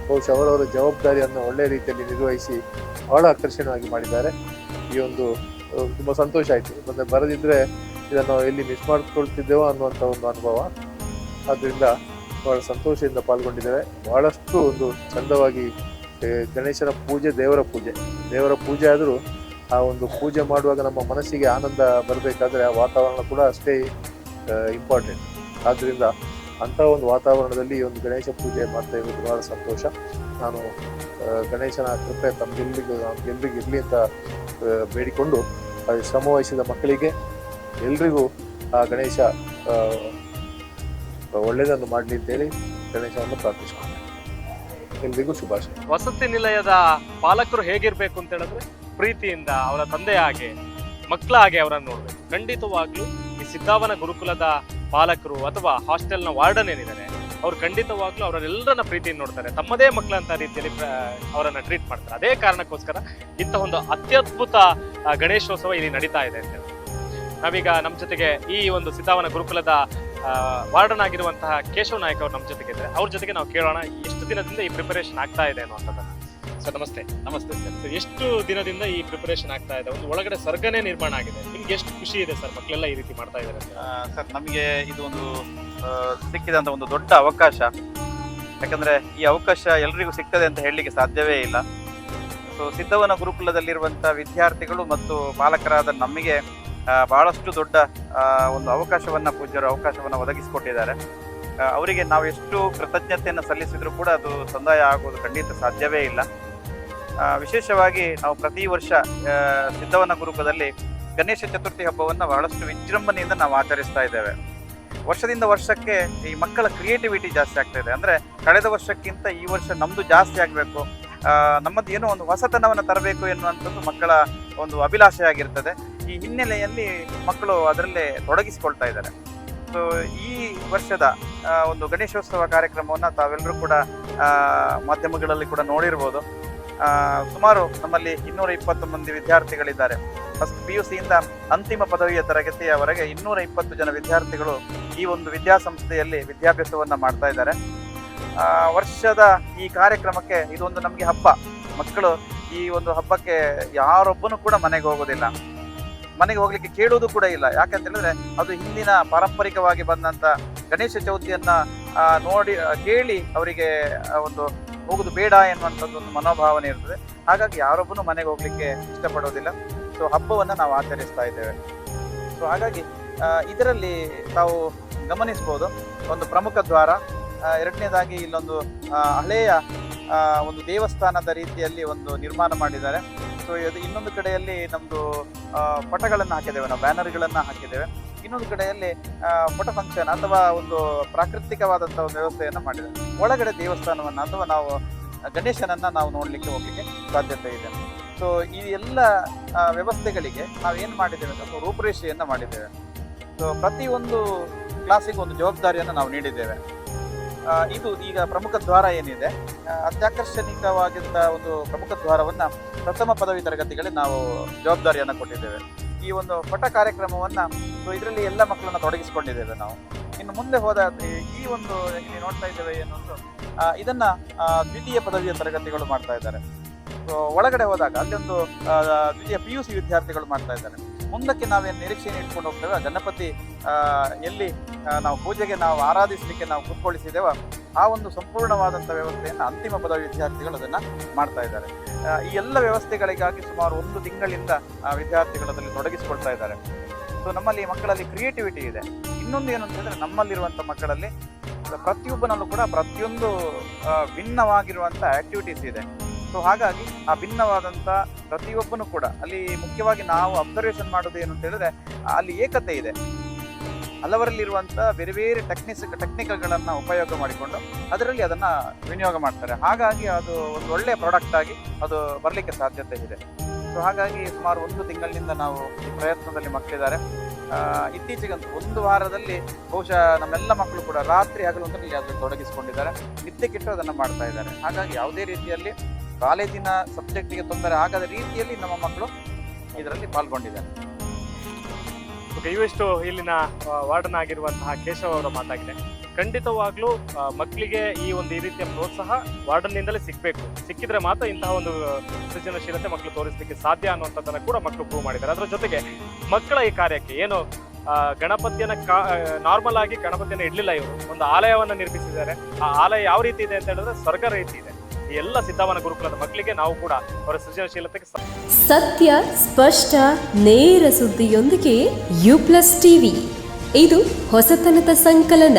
Speaker 4: ಬಹುಶಃ ಅವರವರ ಜವಾಬ್ದಾರಿಯನ್ನು ಒಳ್ಳೆಯ ರೀತಿಯಲ್ಲಿ ನಿರ್ವಹಿಸಿ ಬಹಳ ಆಕರ್ಷಣವಾಗಿ ಮಾಡಿದ್ದಾರೆ. ಈ ಒಂದು ತುಂಬ ಸಂತೋಷ ಆಯಿತು. ಮತ್ತು ಬರದಿದ್ದರೆ ಇದನ್ನು ಎಲ್ಲಿ ಮಿಸ್ ಮಾಡಿಕೊಳ್ತಿದ್ದೇವೋ ಅನ್ನುವಂಥ ಒಂದು ಅನುಭವ. ಆದ್ದರಿಂದ ಬಹಳ ಸಂತೋಷದಿಂದ ಪಾಲ್ಗೊಂಡಿದ್ದೇವೆ. ಬಹಳಷ್ಟು ಒಂದು ಚಂದವಾಗಿ ಗಣೇಶನ ಪೂಜೆ, ದೇವರ ಪೂಜೆ. ದೇವರ ಪೂಜೆ ಆದರೂ ಆ ಒಂದು ಪೂಜೆ ಮಾಡುವಾಗ ನಮ್ಮ ಮನಸ್ಸಿಗೆ ಆನಂದ ಬರಬೇಕಾದ್ರೆ ಆ ವಾತಾವರಣ ಕೂಡ ಅಷ್ಟೇ ಇಂಪಾರ್ಟೆಂಟ್ ಆದ್ದರಿಂದ ಅಂಥ ಒಂದು ವಾತಾವರಣದಲ್ಲಿ ಒಂದು ಗಣೇಶ ಪೂಜೆ ಮಾಡ್ತಾ ಇರೋದು ಬಹಳ ಸಂತೋಷ. ನಾನು ಗಣೇಶನ ಕೃಪೆ ತಮ್ಗೆಲ್ಲಿಗೂ ನಮ್ಗೆಲ್ರಿಗೂ ಇರಲಿ ಅಂತ ಬೇಡಿಕೊಂಡು ಶ್ರಮ ವಹಿಸಿದ ಮಕ್ಕಳಿಗೆ ಎಲ್ರಿಗೂ ಆ ಗಣೇಶ ಒಳ್ಳೆಯದನ್ನು ಮಾಡಲಿ ಅಂತೇಳಿ ಗಣೇಶವನ್ನು ಪ್ರಾರ್ಥಿಸ್ಕೊಂಡೆ ಎಲ್ರಿಗೂ ಶುಭಾಶಯ.
Speaker 1: ವಸತಿ ನಿಲಯದ ಪಾಲಕರು ಹೇಗಿರಬೇಕು ಅಂತ ಹೇಳಿದ್ರೆ, ಪ್ರೀತಿಯಿಂದ ಅವರ ತಂದೆ ಹಾಗೆ ಮಕ್ಕಳ ಹಾಗೆ ಅವರನ್ನು ನೋಡಬೇಕು. ಖಂಡಿತವಾಗ್ಲೂ ಈ ಸಿದ್ದಾವನ ಗುರುಕುಲದ ಪಾಲಕರು ಅಥವಾ ಹಾಸ್ಟೆಲ್ನ ವಾರ್ಡನ್ ಏನಿದ್ದಾರೆ ಅವ್ರು ಖಂಡಿತವಾಗ್ಲೂ ಅವರೆಲ್ಲರನ್ನ ಪ್ರೀತಿಯಿಂದ ನೋಡ್ತಾರೆ. ತಮ್ಮದೇ ಮಕ್ಕಳಂತ ರೀತಿಯಲ್ಲಿ ಅವರನ್ನ ಟ್ರೀಟ್ ಮಾಡ್ತಾರೆ. ಅದೇ ಕಾರಣಕ್ಕೋಸ್ಕರ ಇಂಥ ಒಂದು ಅತ್ಯದ್ಭುತ ಗಣೇಶೋತ್ಸವ ಇಲ್ಲಿ ನಡೀತಾ ಇದೆ ಅಂತ. ನಾವೀಗ ನಮ್ಮ ಜೊತೆಗೆ ಈ ಒಂದು ಸಿದ್ದಾವನ ಗುರುಕುಲದ ವಾರ್ಡನ್ ಆಗಿರುವಂತಹ ಕೇಶವ ನಾಯಕ್ ಅವರು ನಮ್ಮ ಜೊತೆಗೆ ಇದ್ದಾರೆ ಅವ್ರ ಜೊತೆಗೆ ನಾವು ಕೇಳೋಣ ಎಷ್ಟು ದಿನದಿಂದ ಈ ಪ್ರಿಪರೇಷನ್ ಆಗ್ತಾ ಇದೆ ಅನ್ನುವಂಥದ್ದನ್ನ. ಸರ್ ನಮಸ್ತೆ. ನಮಸ್ತೆ ಸರ್. ಎಷ್ಟು ದಿನದಿಂದ ಈ ಪ್ರಿಪರೇಷನ್ ಆಗ್ತಾ ಇದೆ? ಒಂದು ಒಳಗಡೆ ಸ್ವರ್ಗನೇ ನಿರ್ಮಾಣ ಆಗಿದೆ. ನಿಮ್ಗೆ ಎಷ್ಟು ಖುಷಿ ಇದೆ ಸರ್ ಮಕ್ಕಳೆಲ್ಲ ಈ ರೀತಿ ಮಾಡ್ತಾ
Speaker 5: ಇದಾರೆ ಸರ್ ನಮಗೆ ಇದು ಒಂದು ಸಿಕ್ಕಿದಂತ ಒಂದು ದೊಡ್ಡ ಅವಕಾಶ. ಯಾಕಂದ್ರೆ ಈ ಅವಕಾಶ ಎಲ್ರಿಗೂ ಸಿಗ್ತದೆ ಅಂತ ಹೇಳಲಿಕ್ಕೆ ಸಾಧ್ಯವೇ ಇಲ್ಲ. ಸೊ ಸಿದ್ದವನ ಗುರುಕುಲದಲ್ಲಿರುವಂಥ ವಿದ್ಯಾರ್ಥಿಗಳು ಮತ್ತು ಪಾಲಕರಾದ ನಮಗೆ ಆ, ಬಹಳಷ್ಟು ದೊಡ್ಡ ಒಂದು ಅವಕಾಶವನ್ನ ಪೂಜ್ಯರು ಅವಕಾಶವನ್ನ ಒದಗಿಸಿಕೊಟ್ಟಿದ್ದಾರೆ. ಅವರಿಗೆ ನಾವು ಎಷ್ಟು ಕೃತಜ್ಞತೆಯನ್ನು ಸಲ್ಲಿಸಿದ್ರು ಕೂಡ ಅದು ಸಂದಾಯ ಆಗುವುದು ಖಂಡಿತ ಸಾಧ್ಯವೇ ಇಲ್ಲ. ವಿಶೇಷವಾಗಿ ನಾವು ಪ್ರತಿ ವರ್ಷ ಸಿದ್ಧವನ ಗುರುಕದಲ್ಲಿ ಗಣೇಶ ಚತುರ್ಥಿ ಹಬ್ಬವನ್ನು ಬಹಳಷ್ಟು ವಿಜೃಂಭಣೆಯಿಂದ ನಾವು ಆಚರಿಸ್ತಾ ಇದ್ದೇವೆ. ವರ್ಷದಿಂದ ವರ್ಷಕ್ಕೆ ಈ ಮಕ್ಕಳ ಕ್ರಿಯೇಟಿವಿಟಿ ಜಾಸ್ತಿ ಆಗ್ತಾ ಇದೆ. ಅಂದ್ರೆ ಕಳೆದ ವರ್ಷಕ್ಕಿಂತ ಈ ವರ್ಷ ನಮ್ಮದು ಜಾಸ್ತಿ ಆಗಬೇಕು. ನಮ್ಮದು ಏನೋ ಒಂದು ಹೊಸತನವನ್ನು ತರಬೇಕು ಎನ್ನುವಂಥದ್ದು ಮಕ್ಕಳ ಒಂದು ಅಭಿಲಾಷೆ ಆಗಿರ್ತದೆ. ಈ ಹಿನ್ನೆಲೆಯಲ್ಲಿ ಮಕ್ಕಳು ಅದರಲ್ಲೇ ತೊಡಗಿಸಿಕೊಳ್ತಾ ಇದ್ದಾರೆ. ಸೊ ಈ ವರ್ಷದ ಒಂದು ಗಣೇಶೋತ್ಸವ ಕಾರ್ಯಕ್ರಮವನ್ನು ತಾವೆಲ್ಲರೂ ಕೂಡ ಮಾಧ್ಯಮಗಳಲ್ಲಿ ಕೂಡ ನೋಡಿರ್ಬೋದು. ಸುಮಾರು ನಮ್ಮಲ್ಲಿ ಇನ್ನೂರ ಇಪ್ಪತ್ತು ಮಂದಿ ವಿದ್ಯಾರ್ಥಿಗಳಿದ್ದಾರೆ. ಫಸ್ಟ್ ಪಿ ಯು ಸಿಯಿಂದ ಅಂತಿಮ ಪದವಿಯ ತರಗತಿಯವರೆಗೆ ಇನ್ನೂರ ಇಪ್ಪತ್ತು ಜನ ವಿದ್ಯಾರ್ಥಿಗಳು ಈ ಒಂದು ವಿದ್ಯಾಸಂಸ್ಥೆಯಲ್ಲಿ ವಿದ್ಯಾಭ್ಯಾಸವನ್ನು ಮಾಡ್ತಾ ಇದ್ದಾರೆ. ವರ್ಷದ ಈ ಕಾರ್ಯಕ್ರಮಕ್ಕೆ ಇದೊಂದು ನಮಗೆ ಹಬ್ಬ. ಮಕ್ಕಳು ಈ ಒಂದು ಹಬ್ಬಕ್ಕೆ ಯಾರೊಬ್ಬನೂ ಕೂಡ ಮನೆಗೆ ಹೋಗೋದಿಲ್ಲ. ಮನೆಗೆ ಹೋಗ್ಲಿಕ್ಕೆ ಕೇಳುವುದು ಕೂಡ ಇಲ್ಲ. ಯಾಕಂತ ಹೇಳಿದ್ರೆ ಅದು ಹಿಂದಿನ ಪಾರಂಪರಿಕವಾಗಿ ಬಂದಂತ ಗಣೇಶ ಚೌತಿಯನ್ನ ನೋಡಿ ಕೇಳಿ ಅವರಿಗೆ ಒಂದು ಹೋಗುದು ಬೇಡ ಎನ್ನುವಂಥದ್ದು ಒಂದು ಮನೋಭಾವನೆ ಇರ್ತದೆ. ಹಾಗಾಗಿ ಯಾರೊಬ್ಬನು ಮನೆಗೆ ಹೋಗ್ಲಿಕ್ಕೆ ಇಷ್ಟಪಡೋದಿಲ್ಲ. ಸೊ ಹಬ್ಬವನ್ನು ನಾವು ಆಚರಿಸ್ತಾ ಇದ್ದೇವೆ. ಸೊ ಹಾಗಾಗಿ ಇದರಲ್ಲಿ ತಾವು ಗಮನಿಸ್ಬೋದು, ಒಂದು ಪ್ರಮುಖ ದ್ವಾರ ಎರಡನೇದಾಗಿ ಇಲ್ಲೊಂದು ಹಳೆಯ ಒಂದು ದೇವಸ್ಥಾನದ ರೀತಿಯಲ್ಲಿ ಒಂದು ನಿರ್ಮಾಣ ಮಾಡಿದ್ದಾರೆ. ಸೊ ಇದು ಇನ್ನೊಂದು ಕಡೆಯಲ್ಲಿ ನಮ್ಮದು ಪಟಗಳನ್ನು ಹಾಕಿದ್ದೇವೆ, ನಾವು ಬ್ಯಾನರ್ಗಳನ್ನು ಹಾಕಿದ್ದೇವೆ. ಇನ್ನೊಂದು ಕಡೆಯಲ್ಲಿ ಪುಟ ಫಂಕ್ಷನ್ ಅಥವಾ ಒಂದು ಪ್ರಾಕೃತಿಕವಾದಂತಹ ಒಂದು ವ್ಯವಸ್ಥೆಯನ್ನು ಮಾಡಿದ್ದಾರೆ. ಒಳಗಡೆ ದೇವಸ್ಥಾನವನ್ನು ಅಥವಾ ನಾವು ಗಣೇಶನನ್ನ ನಾವು ನೋಡ್ಲಿಕ್ಕೆ ಹೋಗ್ಲಿಕ್ಕೆ ಸಾಧ್ಯತೆ ಇದೆ. ಸೊ ಈ ಎಲ್ಲ ವ್ಯವಸ್ಥೆಗಳಿಗೆ ನಾವು ಏನು ಮಾಡಿದ್ದೇವೆ ಅಂತ ರೂಪುರೇಷೆಯನ್ನು ಮಾಡಿದ್ದೇವೆ. ಸೊ ಪ್ರತಿಯೊಂದು ಕ್ಲಾಸಿಗೆ ಒಂದು ಜವಾಬ್ದಾರಿಯನ್ನು ನಾವು ನೀಡಿದ್ದೇವೆ. ಇದು ಈಗ ಪ್ರಮುಖ ದ್ವಾರ ಏನಿದೆ ಅತ್ಯಾಕರ್ಷಣೀಯವಾಗಿದ್ದ ಒಂದು ಪ್ರಮುಖ ದ್ವಾರವನ್ನು ಪ್ರಥಮ ಪದವಿ ತರಗತಿಗಳಿಗೆ ನಾವು ಜವಾಬ್ದಾರಿಯನ್ನು ಕೊಟ್ಟಿದ್ದೇವೆ. ಈ ಒಂದು ಪಟ ಕಾರ್ಯಕ್ರಮವನ್ನ ಸೊ ಇದರಲ್ಲಿ ಎಲ್ಲ ಮಕ್ಕಳನ್ನ ತೊಡಗಿಸಿಕೊಂಡಿದ್ದೇವೆ ನಾವು. ಇನ್ನು ಮುಂದೆ ಹೋದ ಈ ಒಂದು ಇಲ್ಲಿ ನೋಡ್ತಾ ಇದ್ದೇವೆ ಏನು ಅಂದ್ರೆ, ಇದನ್ನ ದ್ವಿತೀಯ ಪದವಿಯ ತರಗತಿಗಳು ಮಾಡ್ತಾ ಇದ್ದಾರೆ. ಸೊ ಒಳಗಡೆ ಹೋದಾಗ ಅಲ್ಲಿ ಒಂದು ದ್ವಿತೀಯ ಪಿ ಯು ಸಿ ವಿದ್ಯಾರ್ಥಿಗಳು ಮಾಡ್ತಾ ಇದ್ದಾರೆ. ಮುಂದಕ್ಕೆ ನಾವೇನು ನಿರೀಕ್ಷೆಯನ್ನು ಇಟ್ಕೊಂಡು ಹೋಗ್ತೇವೆ, ಗಣಪತಿ ಎಲ್ಲಿ ನಾವು ಪೂಜೆಗೆ ನಾವು ಆರಾಧಿಸಲಿಕ್ಕೆ ನಾವು ಕುತ್ಕೊಳಿಸಿದ್ದೇವೆ ಆ ಒಂದು ಸಂಪೂರ್ಣವಾದಂಥ ವ್ಯವಸ್ಥೆಯನ್ನು ಅಂತಿಮ ಪದವಿ ವಿದ್ಯಾರ್ಥಿಗಳು ಅದನ್ನು ಮಾಡ್ತಾ ಇದ್ದಾರೆ. ಈ ಎಲ್ಲ ವ್ಯವಸ್ಥೆಗಳಿಗಾಗಿ ಸುಮಾರು ಒಂದು ತಿಂಗಳಿಂದ ವಿದ್ಯಾರ್ಥಿಗಳು ಅದರಲ್ಲಿ ತೊಡಗಿಸಿಕೊಳ್ತಾ ಇದ್ದಾರೆ. ಸೊ ನಮ್ಮಲ್ಲಿ ಮಕ್ಕಳಲ್ಲಿ ಕ್ರಿಯೇಟಿವಿಟಿ ಇದೆ. ಇನ್ನೊಂದು ಏನು ಅಂತ ಹೇಳಿದ್ರೆ ನಮ್ಮಲ್ಲಿರುವಂಥ ಮಕ್ಕಳಲ್ಲಿ ಪ್ರತಿಯೊಬ್ಬನಲ್ಲೂ ಕೂಡ ಪ್ರತಿಯೊಂದು ಭಿನ್ನವಾಗಿರುವಂಥ ಆಕ್ಟಿವಿಟೀಸ್ ಇದೆ. ಸೊ ಹಾಗಾಗಿ ಆ ಭಿನ್ನವಾದಂಥ ಪ್ರತಿಯೊಬ್ಬನು ಕೂಡ ಅಲ್ಲಿ ಮುಖ್ಯವಾಗಿ ನಾವು ಅಬ್ಸರ್ವೇಷನ್ ಮಾಡೋದು ಏನು ಅಂತ ಹೇಳಿದ್ರೆ, ಅಲ್ಲಿ ಏಕತೆ ಇದೆ. ಹಲವರಲ್ಲಿರುವಂಥ ಬೇರೆ ಬೇರೆ ಟೆಕ್ನಿಸ್ ಟೆಕ್ನಿಕಲ್ಗಳನ್ನು ಉಪಯೋಗ ಮಾಡಿಕೊಂಡು ಅದರಲ್ಲಿ ಅದನ್ನ ವಿನಿಯೋಗ ಮಾಡ್ತಾರೆ. ಹಾಗಾಗಿ ಅದು ಒಂದು ಒಳ್ಳೆಯ ಪ್ರಾಡಕ್ಟ್ ಆಗಿ ಅದು ಬರಲಿಕ್ಕೆ ಸಾಧ್ಯತೆ ಇದೆ. ಸೊ ಹಾಗಾಗಿ ಸುಮಾರು ಒಂದು ತಿಂಗಳಿನಿಂದ ನಾವು ಈ ಪ್ರಯತ್ನದಲ್ಲಿ ಮಕ್ಕಳಿದ್ದಾರೆ ಇತ್ತೀಚೆಗಂತೂ ಒಂದು ವಾರದಲ್ಲಿ ಬಹುಶಃ ನಮ್ಮೆಲ್ಲ ಮಕ್ಕಳು ಕೂಡ ರಾತ್ರಿ ಹಗಲು ಅಂತ ಅದನ್ನು ತೊಡಗಿಸಿಕೊಂಡಿದ್ದಾರೆ. ತೊಡಗಿಸಿಕೊಂಡಿದ್ದಾರೆ ನಿತ್ಯಕ್ಕಿಟ್ಟು ಅದನ್ನು ಮಾಡ್ತಾ ಇದ್ದಾರೆ. ಹಾಗಾಗಿ ಯಾವುದೇ ರೀತಿಯಲ್ಲಿ ಕಾಲೇಜಿನ ಸಬ್ಜೆಕ್ಟಿಗೆ ತೊಂದರೆ ಆಗದ ರೀತಿಯಲ್ಲಿ ನಮ್ಮ ಮಕ್ಕಳು ಇದರಲ್ಲಿ ಪಾಲ್ಗೊಂಡಿದ್ದಾರೆ.
Speaker 1: ಇವಿಷ್ಟು ಇಲ್ಲಿನ ವಾರ್ಡನ್ ಆಗಿರುವಂತಹ ಕೇಶವ ಅವರ ಮಾತಾಗಿದೆ. ಖಂಡಿತವಾಗ್ಲೂ ಮಕ್ಕಳಿಗೆ ಈ ಒಂದು ಈ ರೀತಿಯ ಪ್ರೋತ್ಸಾಹ ವಾರ್ಡನ್ ನಿಂದಲೇ ಸಿಗ್ಬೇಕು. ಸಿಕ್ಕಿದ್ರೆ ಮಾತ್ರ ಇಂತಹ ಒಂದು ಸೃಜನಶೀಲತೆ ಮಕ್ಕಳು ತೋರಿಸಲಿಕ್ಕೆ ಸಾಧ್ಯ ಅನ್ನುವಂಥದ್ದನ್ನು ಕೂಡ ಮಕ್ಕಳು ಪ್ರೂವ್ ಮಾಡಿದ್ದಾರೆ. ಅದರ ಜೊತೆಗೆ ಮಕ್ಕಳ ಈ ಕಾರ್ಯಕ್ಕೆ ಏನು ಗಣಪತಿಯನ್ನ ನಾರ್ಮಲ್ ಆಗಿ ಗಣಪತಿಯನ್ನ ಇಡ್ಲಿಲ್ಲ ಇವರು. ಒಂದು ಆಲಯವನ್ನು ನಿರ್ಮಿಸಿದ್ದಾರೆ. ಆ ಆಲಯ ಯಾವ ರೀತಿ ಇದೆ ಅಂತ ಹೇಳಿದ್ರೆ ಸ್ವರ್ಗ ರೀತಿ ಇದೆ. ಎಲ್ಲ ಸಿದ್ಧವನ ಗುರುಕುಲದ ಮಕ್ಕಳಿಗೆ ನಾವು ಕೂಡ ಅವರ ಸೃಜನಶೀಲತೆಗೆ
Speaker 6: ಸತ್ಯ, ಸ್ಪಷ್ಟ, ನೇರ ಸುದ್ದಿಯೊಂದಿಗೆ ಯು ಪ್ಲಸ್ ಟಿವಿ ಇದು ಹೊಸತನದ ಸಂಕಲನ.